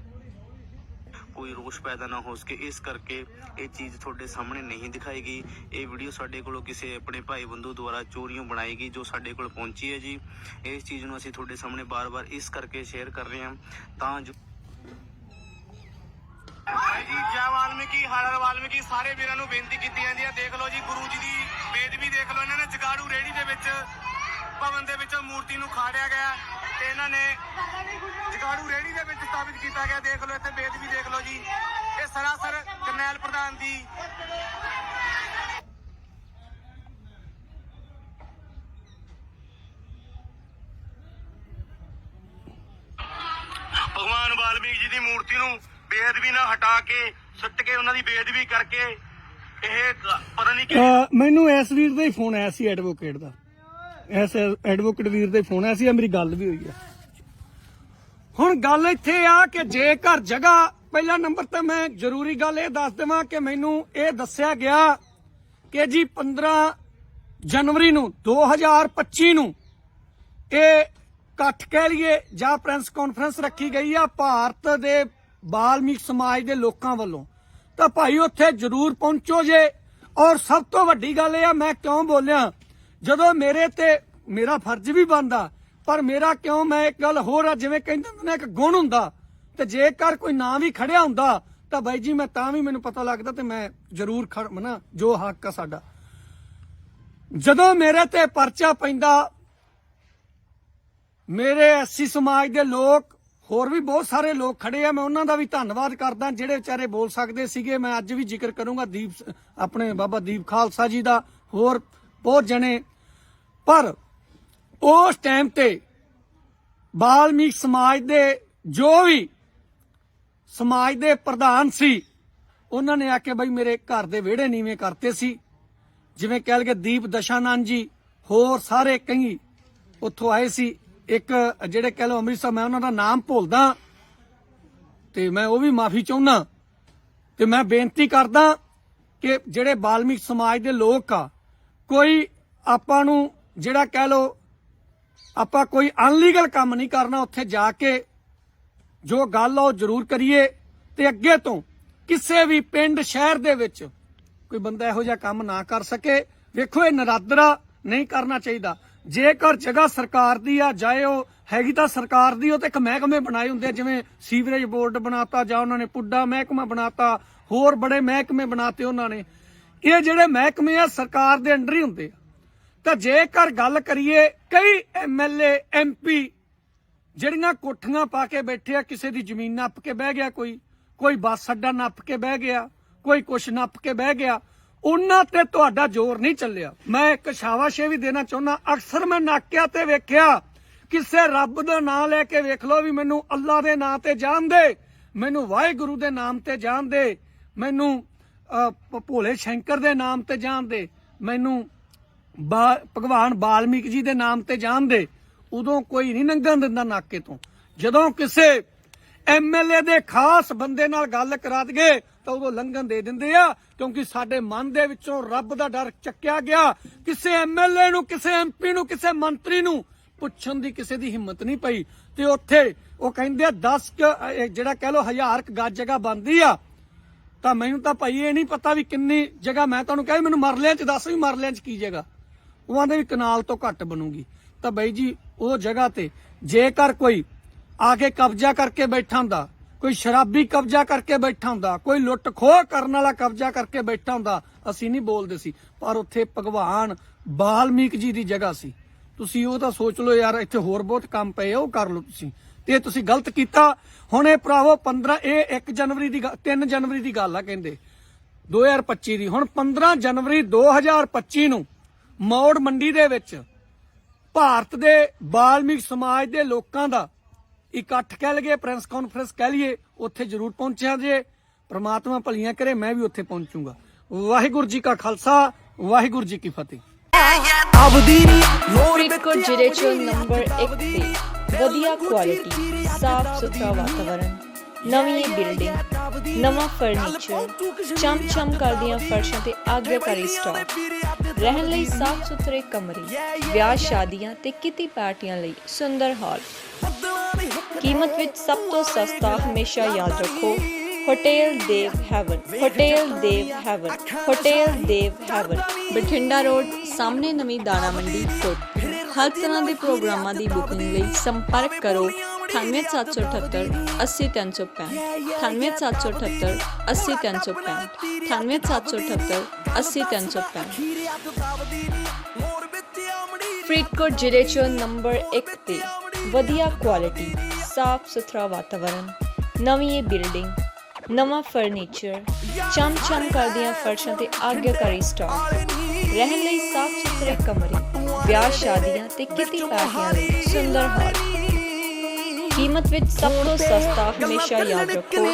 ਕੋਈ ਰੋਸ਼ ਪੈਦਾ ਨਾ ਹੋ ਸਕੇ, ਇਸ ਕਰਕੇ ਇਹ ਚੀਜ਼ ਤੁਹਾਡੇ ਸਾਹਮਣੇ ਨਹੀਂ ਦਿਖਾਈ ਗਈ। ਇਹ ਵੀਡੀਓ ਸਾਡੇ ਕੋਲੋਂ ਕਿਸੇ ਆਪਣੇ ਭਾਈ ਬੰਧੂ ਦੁਆਰਾ ਚੋਰੀਆਂ ਬਣਾਈ ਗਈ, ਜੋ ਸਾਡੇ ਕੋਲ ਪਹੁੰਚੀ ਹੈ ਜੀ। ਇਸ ਚੀਜ਼ ਨੂੰ ਅਸੀਂ ਤੁਹਾਡੇ ਸਾਹਮਣੇ ਬਾਰ-ਬਾਰ ਇਸ ਕਰਕੇ ਸ਼ੇਅਰ ਕਰ ਰਹੇ ਹਾਂ, ਤਾਂ ਜੋ ਜੀ, ਜੈ ਵਾਲਮੀਕੀ ਹਰ ਵਾਲਮੀਕੀ, ਸਾਰੇ ਵੀਰਾਂ ਨੂੰ ਬੇਨਤੀ ਕੀਤੀ ਜਾਂਦੀ ਹੈ। ਦੇਖ ਲਓ ਜੀ, ਗੁਰੂ ਜੀ ਦੀ ਬੇਦਬੀ ਦੇਖ ਲਓ, ਇਹਨਾਂ ਨੇ ਜਗਾੜੂ ਰੇੜੀ ਦੇ ਵਿੱਚ ਭਵਨ ਦੇ ਵਿੱਚ ਮੂਰਤੀ ਨੂੰ ਖਾੜਿਆ ਗਿਆ ਤੇ ਇਹਨਾਂ ਨੇ ਜਗਾੜੂ ਰੇੜੀ ਦੇ ਵਿੱਚ ਸਥਾਪਿਤ ਕੀਤਾ ਗਿਆ। ਦੇਖ ਲਓ, ਇੱਥੇ ਬੇਦਬੀ ਦੇਖ ਲਓ ਜੀ। ਇਹ ਸਰਾਸਰ ਕਰਨੈਲ ਪ੍ਰਧਾਨ ਦੀ ਭਗਵਾਨ ਵਾਲਮੀਕ ਜੀ ਦੀ ਮੂਰਤੀ ਨੂੰ ਬੇਅਦਬੀ ਨਾਲ ਹਟਾ ਕੇ, ਸੁੱਟ ਕੇ ਉਹਨਾਂ ਦੀ ਬੇਅਦਬੀ ਕਰਕੇ, ਇਹ ਪਤਾ ਨਹੀਂ ਕਿ ਮੈਨੂੰ ਇਸ ਵੀਰ ਦਾ ਹੀ ਫੋਨ ਆਇਆ ਸੀ ਐਡਵੋਕੇਟ ਦਾ। ਐਸ ਐਡਵੋਕੇਟ ਵੀਰ ਦੇ ਫੋਨ ਆਇਆ ਸੀ ਮੇਰੀ ਗੱਲ ਵੀ ਹੋਈ ਆ। ਹੁਣ ਗੱਲ ਇੱਥੇ ਆ ਕਿ ਜੇਕਰ ਜਗ੍ਹਾ, ਪਹਿਲਾ ਨੰਬਰ ਤੇ ਮੈਂ ਜ਼ਰੂਰੀ ਗੱਲ ਇਹ ਦੱਸ ਦੇਵਾਂ ਕਿ ਮੈਨੂੰ ਇਹ ਦੱਸਿਆ ਗਿਆ ਕਿ ਜੀ 15 ਜਨਵਰੀ ਨੂੰ 2025 ਨੂੰ ਇਹ ਇਕੱਠ ਕਹਿ ਲਈਏ ਜਾਂ ਪ੍ਰੈਸ ਕਾਨਫਰੰਸ ਰੱਖੀ ਗਈ ਆ ਭਾਰਤ ਦੇ ਬਾਲਮੀਕ ਸਮਾਜ ਦੇ ਲੋਕਾਂ ਵੱਲੋਂ। ਤਾਂ ਭਾਈ ਉੱਥੇ ਜ਼ਰੂਰ ਪਹੁੰਚੋ ਜੇ। ਔਰ ਸਭ ਤੋਂ ਵੱਡੀ ਗੱਲ ਇਹ ਆ, ਮੈਂ ਕਿਉਂ ਬੋਲਿਆ? ਜਦੋਂ ਮੇਰੇ ਤੇ ਮੇਰਾ ਫਰਜ਼ ਵੀ ਬਣਦਾ, ਪਰ ਮੇਰਾ ਕਿਉਂ ਮੈਂ ਇੱਕ ਗੱਲ ਹੋਰ ਆ, ਜਿਵੇਂ ਕਹਿੰਦੇ ਹੁੰਦੇ ਨੇ, ਇੱਕ ਗੁਣ ਹੁੰਦਾ। ਤੇ ਜੇਕਰ ਕੋਈ ਨਾਂ ਵੀ ਖੜਿਆ ਹੁੰਦਾ, ਤਾਂ ਬਾਈ ਜੀ ਮੈਂ ਤਾਂ ਵੀ ਮੈਨੂੰ ਪਤਾ ਲੱਗਦਾ ਤੇ ਮੈਂ ਜ਼ਰੂਰ ਖੜ ਮਨਾ ਜੋ ਹੱਕ ਆ ਸਾਡਾ। ਜਦੋਂ ਮੇਰੇ ਤੇ ਪਰਚਾ ਪੈਂਦਾ, ਮੇਰੇ ਐਸੀ ਸਮਾਜ ਦੇ ਲੋਕ, ਹੋਰ ਵੀ ਬਹੁਤ ਸਾਰੇ ਲੋਕ ਖੜੇ ਆ, ਮੈਂ ਉਹਨਾਂ ਦਾ ਵੀ ਧੰਨਵਾਦ ਕਰਦਾ, ਜਿਹੜੇ ਵਿਚਾਰੇ ਬੋਲ ਸਕਦੇ ਸੀਗੇ। ਮੈਂ ਅੱਜ ਵੀ ਜ਼ਿਕਰ ਕਰੂੰਗਾ ਦੀਪ ਆਪਣੇ ਬਾਬਾ ਦੀਪ ਖਾਲਸਾ ਜੀ ਦਾ, ਹੋਰ ਬਹੁਤ ਜਣੇ ਪਰ ਉਸ ਟਾਈਮ ਤੇ ਬਾਲਮੀਕ ਸਮਾਜ ਦੇ ਜੋ ਵੀ ਸਮਾਜ ਦੇ ਪ੍ਰਧਾਨ ਸੀ, ਉਹਨਾਂ ਨੇ ਆ ਕੇ ਬਈ ਮੇਰੇ ਘਰ ਦੇ ਵਿਹੜੇ ਨੀਵੇਂ ਕਰਤੇ ਸੀ। ਜਿਵੇਂ ਕਹਿ ਲਗੇ ਦੀਪ ਦਸ਼ਾਨੰਦ ਜੀ, ਹੋਰ ਸਾਰੇ ਕਈ ਉੱਥੋਂ ਆਏ ਸੀ। ਇੱਕ ਜਿਹੜੇ ਕਹਿ ਲਓ ਅੰਮ੍ਰਿਤਸਰ, ਮੈਂ ਉਹਨਾਂ ਦਾ ਨਾਮ ਭੁੱਲਦਾ ਤੇ ਮੈਂ ਉਹ ਵੀ ਮਾਫੀ ਚਾਹੁੰਦਾ ਤੇ ਮੈਂ ਬੇਨਤੀ ਕਰਦਾ ਕਿ ਜਿਹੜੇ ਬਾਲਮੀਕ ਸਮਾਜ ਦੇ ਲੋਕ ਆ, ਕੋਈ ਆਪਾਂ ਨੂੰ ਜਿਹੜਾ ਕਹਿ ਲਓ ਆਪਾਂ ਕੋਈ ਅਨਲੀਗਲ ਕੰਮ ਨਹੀਂ ਕਰਨਾ ਉੱਥੇ ਜਾ ਕੇ ਜੋ ਗੱਲ ਆ ਉਹ ਜ਼ਰੂਰ ਕਰੀਏ। ਤੇ ਅੱਗੇ ਤੋਂ ਕਿਸੇ ਵੀ ਪਿੰਡ ਸ਼ਹਿਰ ਦੇ ਵਿੱਚ ਕੋਈ ਬੰਦਾ ਇਹੋ ਜਿਹਾ ਕੰਮ ਨਾ ਕਰ ਸਕੇ। ਵੇਖੋ ਇਹ ਨਰਾਦਰਾ ਨਹੀਂ ਕਰਨਾ ਚਾਹੀਦਾ। ਜੇਕਰ ਜਗ੍ਹਾ ਸਰਕਾਰ ਦੀ ਆ ਜਾਏ ਉਹ ਹੈਗੀ ਤਾਂ ਸਰਕਾਰ ਦੀ ਉਹ ਤੇ ਇੱਕ ਮਹਿਕਮੇ ਬਣਾਏ ਹੁੰਦੇ ਆ, ਜਿਵੇਂ ਸੀਵਰੇਜ ਬੋਰਡ ਬਣਾਤਾ ਜਾਂ ਉਹਨਾਂ ਨੇ ਪੁੱਡਾ ਮਹਿਕਮਾ ਬਣਾਤਾ ਹੋਰ ਬੜੇ ਮਹਿਕਮੇ ਬਣਾਤੇ ਉਹਨਾਂ ਨੇ। ਇਹ ਜਿਹੜੇ ਮਹਿਕਮੇ ਆ ਸਰਕਾਰ ਦੇ ਅੰਡਰ ਹੀ ਹੁੰਦੇ ਆ। ਤਾਂ ਜੇਕਰ ਗੱਲ ਕਰੀਏ ਕਈ ਐਮਐਲਏ ਐਮਪੀ ਜਿਹੜੀਆਂ ਕੋਠੀਆਂ ਪਾ ਕੇ ਬੈਠੇ ਆ, ਕਿਸੇ ਦੀ ਜ਼ਮੀਨ ਨੱਪ ਕੇ ਬਹਿ ਗਿਆ ਕੋਈ ਕੋਈ ਬੱਸ ਅੱਡਾ ਨੱਪ ਕੇ ਬਹਿ ਗਿਆ, ਕੋਈ ਕੁਛ ਨੱਪ ਕੇ ਬਹਿ ਗਿਆ, ਉਹਨਾਂ ਤੇ ਤੁਹਾਡਾ ਜ਼ੋਰ ਨਹੀਂ ਚੱਲਿਆ। ਮੈਂ ਇੱਕ ਸ਼ਾਬਾਸ਼ੇ ਵੀ ਦੇਣਾ ਚਾਹੁੰਦਾ, ਅਕਸਰ ਮੈਂ ਨਾਕਿਆਂ ਤੇ ਵੇਖਿਆ, ਕਿਸੇ ਰੱਬ ਦਾ ਨਾਮ ਲੈ ਕੇ ਵੇਖ ਲਓ ਵੀ ਮੈਨੂੰ ਅੱਲਾ ਦੇ ਨਾਮ ਤੇ ਜਾਣ ਦੇ, ਮੈਨੂੰ ਵਾਹਿਗੁਰੂ ਦੇ ਨਾਮ ਤੇ ਜਾਣ ਦੇ, ਮੈਨੂੰ ਭੋਲੇ ਸ਼ੰਕਰ ਦੇ ਨਾਮ ਤੇ ਜਾਣ ਦੇ, ਮੈਨੂੰ ਭਗਵਾਨ ਬਾਲਮੀਕ ਜੀ ਦੇ ਨਾਮ ਤੇ ਜਾਣਦੇ, ਉਦੋਂ ਕੋਈ ਨਹੀਂ ਲੰਘਣ ਦਿੰਦਾ ਨਾਕੇ ਤੋਂ। ਜਦੋਂ ਕਿਸੇ ਐਮਐਲਏ ਦੇ ਖਾਸ ਬੰਦੇ ਨਾਲ ਗੱਲ ਕਰਾ ਦਈਏ, ਤਾਂ ਉਦੋਂ ਲੰਘਣ ਦੇ ਦਿੰਦੇ ਆ, ਕਿਉਂਕਿ ਸਾਡੇ ਮਨ ਦੇ ਵਿੱਚੋਂ ਰੱਬ ਦਾ ਡਰ ਚੱਕਿਆ ਗਿਆ। ਕਿਸੇ ਐਮਐਲਏ ਨੂੰ, ਕਿਸੇ ਐਮਪੀ ਨੂੰ, ਕਿਸੇ ਮੰਤਰੀ ਨੂੰ ਪੁੱਛਣ ਦੀ ਕਿਸੇ ਦੀ ਹਿੰਮਤ ਨਹੀਂ ਪਈ। ਤੇ ਉੱਥੇ ਉਹ ਕਹਿੰਦੇ ਆ 10 ਜਿਹੜਾ ਕਹਿ ਲੋ ਹਜ਼ਾਰ ਕੁ ਗੱਜ ਜਗ੍ਹਾ ਬੰਦੀ ਆ, ਤਾਂ ਮੈਨੂੰ ਤਾਂ ਭਾਈ ਇਹ ਨਹੀਂ ਪਤਾ ਵੀ ਕਿੰਨੀ ਜਗ੍ਹਾ, ਮੈਂ ਤੁਹਾਨੂੰ ਕਿਹਾ ਵੀ ਮੈਨੂੰ ਮਰਲਿਆਂ ਚ ਦੱਸ ਵੀ ਮਰਲਿਆਂ ਚ ਕੀ ਜਗ੍ਹਾ। ਉਹ ਆਂਦੇ ਵੀ ਕਨਾਲ ਤੋਂ ਘੱਟ ਬਣੂਗੀ। ਤਾਂ ਬਾਈ ਜੀ, ਉਹ ਜਗ੍ਹਾ ਤੇ ਜੇਕਰ ਕੋਈ ਆ ਕੇ ਕਬਜ਼ਾ ਕਰਕੇ ਬੈਠਾ ਹੁੰਦਾ, ਕੋਈ ਸ਼ਰਾਬੀ ਕਬਜ਼ਾ ਕਰਕੇ ਬੈਠਾ ਹੁੰਦਾ, ਕੋਈ ਲੁੱਟ ਖੋਹ ਕਰਨ ਵਾਲਾ ਕਬਜ਼ਾ ਕਰਕੇ ਬੈਠਾ ਹੁੰਦਾ, ਅਸੀਂ ਨਹੀਂ ਬੋਲਦੇ ਸੀ। ਪਰ ਉੱਥੇ ਭਗਵਾਨ ਬਾਲਮੀਕ ਜੀ ਦੀ ਜਗ੍ਹਾ ਸੀ। ਤੁਸੀਂ ਉਹ ਤਾਂ ਸੋਚ ਲਓ ਯਾਰ, ਇੱਥੇ ਹੋਰ ਬਹੁਤ ਕੰਮ ਪਏ ਉਹ ਕਰ ਲਓ ਤੁਸੀਂ। ਤੇ ਇਹ ਤੁਸੀਂ ਗਲਤ ਕੀਤਾ। ਹੁਣ ਇਹ ਭਰਾਵੋ 15 ਇਹ 1 ਜਨਵਰੀ ਦੀ 3 ਜਨਵਰੀ ਦੀ ਗੱਲ ਆ ਕਹਿੰਦੇ। 2025 ਦੀ। ਹੁਣ 15 ਜਨਵਰੀ 2025 ਨੂੰ ਮੌੜ ਮੰਡੀ ਦੇ ਵਿੱਚ ਭਾਰਤ ਦੇ ਬਾਲਮੀਕ ਸਮਾਜ ਦੇ ਲੋਕਾਂ ਦਾ ਇਕੱਠ ਕਹਿ ਲਈਏ ਪ੍ਰੈਸ ਕਾਨਫਰੰਸ ਕਹਿ ਲਈਏ ਉੱਥੇ ਜ਼ਰੂਰ ਪਹੁੰਚਿਆ ਜੇ। ਪ੍ਰਮਾਤਮਾ ਭਲੀਆਂ ਕਰੇ ਮੈਂ ਵੀ ਉੱਥੇ ਪਹੁੰਚੂਗਾ। ਵਾਹਿਗੁਰੂ ਜੀ ਕਾ ਖਾਲਸਾ ਵਾਹਿਗੁਰੂ ਜੀ ਕੀ ਫਤਿਹ। ਫਰੀਦਕੋਟ ਜ਼ਿਲ੍ਹੇ 'ਚ ਨੰਬਰ 1 ਤੇ ਵਧੀਆ ਕੁਆਲਿਟੀ ਸਾਫ਼ ਸੁਥਰਾ ਵਾਤਾਵਰਣ। ਨਵੀਂ ਬਿਲਡਿੰਗ, ਨਵਾਂ ਫਰਨੀਚਰ ਚਮ ਚਮ ਕਰਦੀਆਂ ਫਰਸ਼ਾਂ ਤੇ ਆਗਿਆਕਾਰੀ ਸਟਾਕ ਰਹਿਣ ਲਈ ਸਾਫ਼ ਸੁਥਰੇ ਕਮਰੇ, ਵਿਆਹ ਸ਼ਾਦੀਆਂ ਤੇ ਕਿਤੀ ਪਾਰਟੀਆਂ ਲਈ ਸੁੰਦਰ ਹਾਲ। ਕੀਮਤ ਵਿੱਚ ਸਭ ਤੋਂ ਸਸਤਾ ਹਮੇਸ਼ਾ ਯਾਦ ਰੱਖੋ, hotel Dev heaven, hotel Dev heaven, hotel Dev heaven. Bathinda road, ਸਾਹਮਣੇ ਨਵੀਂ ਦਾਣਾ ਮੰਡੀ ਕੋਟ ਹਰ ਤਰ੍ਹਾਂ ਦੇ ਪ੍ਰੋਗਰਾਮਾਂ ਦੀ ਬੁਕਿੰਗ ਲਈ ਸੰਪਰਕ ਕਰੋ 98778 80365 98778 80365 98778 80365 ਫਰੀਦਕੋਟ ਜ਼ਿਲ੍ਹੇ 'ਚ ਨੰਬਰ 1 ਤੇ ਵਧੀਆ ਕੁਆਲਿਟੀ ਸਾਫ਼ ਸੁਥਰਾ ਵਾਤਾਵਰਣ ਨਵੀਂ ਬਿਲਡਿੰਗ ਨਵਾਂ ਫਰਨੀਚਰ ਚਮ ਚਮ ਕਰਦੀਆਂ ਫਰਸ਼ਾਂ ਤੇ ਆਗਿਆਕਾਰੀ ਸਟਾਕ ਰਹਿਣ ਲਈ ਸਾਫ਼ ਸੁਥਰੇ ਕਮਰੇ ਵਿਆਹ ਸ਼ਾਦੀਆਂ ਤੇ ਕਿਤੀ ਪਾਰਟੀਆਂ ਲਈ ਸੁੰਦਰ ਹਾਲ ਕੀਮਤ ਵਿੱਚ ਸਭ ਤੋਂ ਸਸਤਾ ਹਮੇਸ਼ਾ ਯਾਦ ਰੱਖੋ।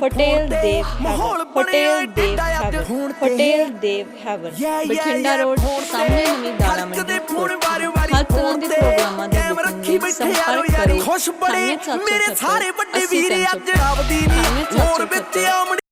Hotel Dev heaven hotel Dev heaven hotel Dev heaven Bathinda road ਸਾਹਮਣੇ ਨਵੀਂ ਦਾਣਾ ਮੰਡੀ। ਹਰ ਤਰ੍ਹਾਂ ਦੇ ਪ੍ਰੋਗਰਾਮਾਂ ਦੀ ਲਈ ਸੰਪਰਕ ਕਰੋ। ਖੁਸ਼ ਬੜੇ। ਮੇਰੇ ਸਾਰੇ ਵੱਡੇ ਵੀਰ ਅੱਜ ਆਪਦੀ ਨੀ। ਮੋੜ ਵਿੱਚ ਆਮੜੀ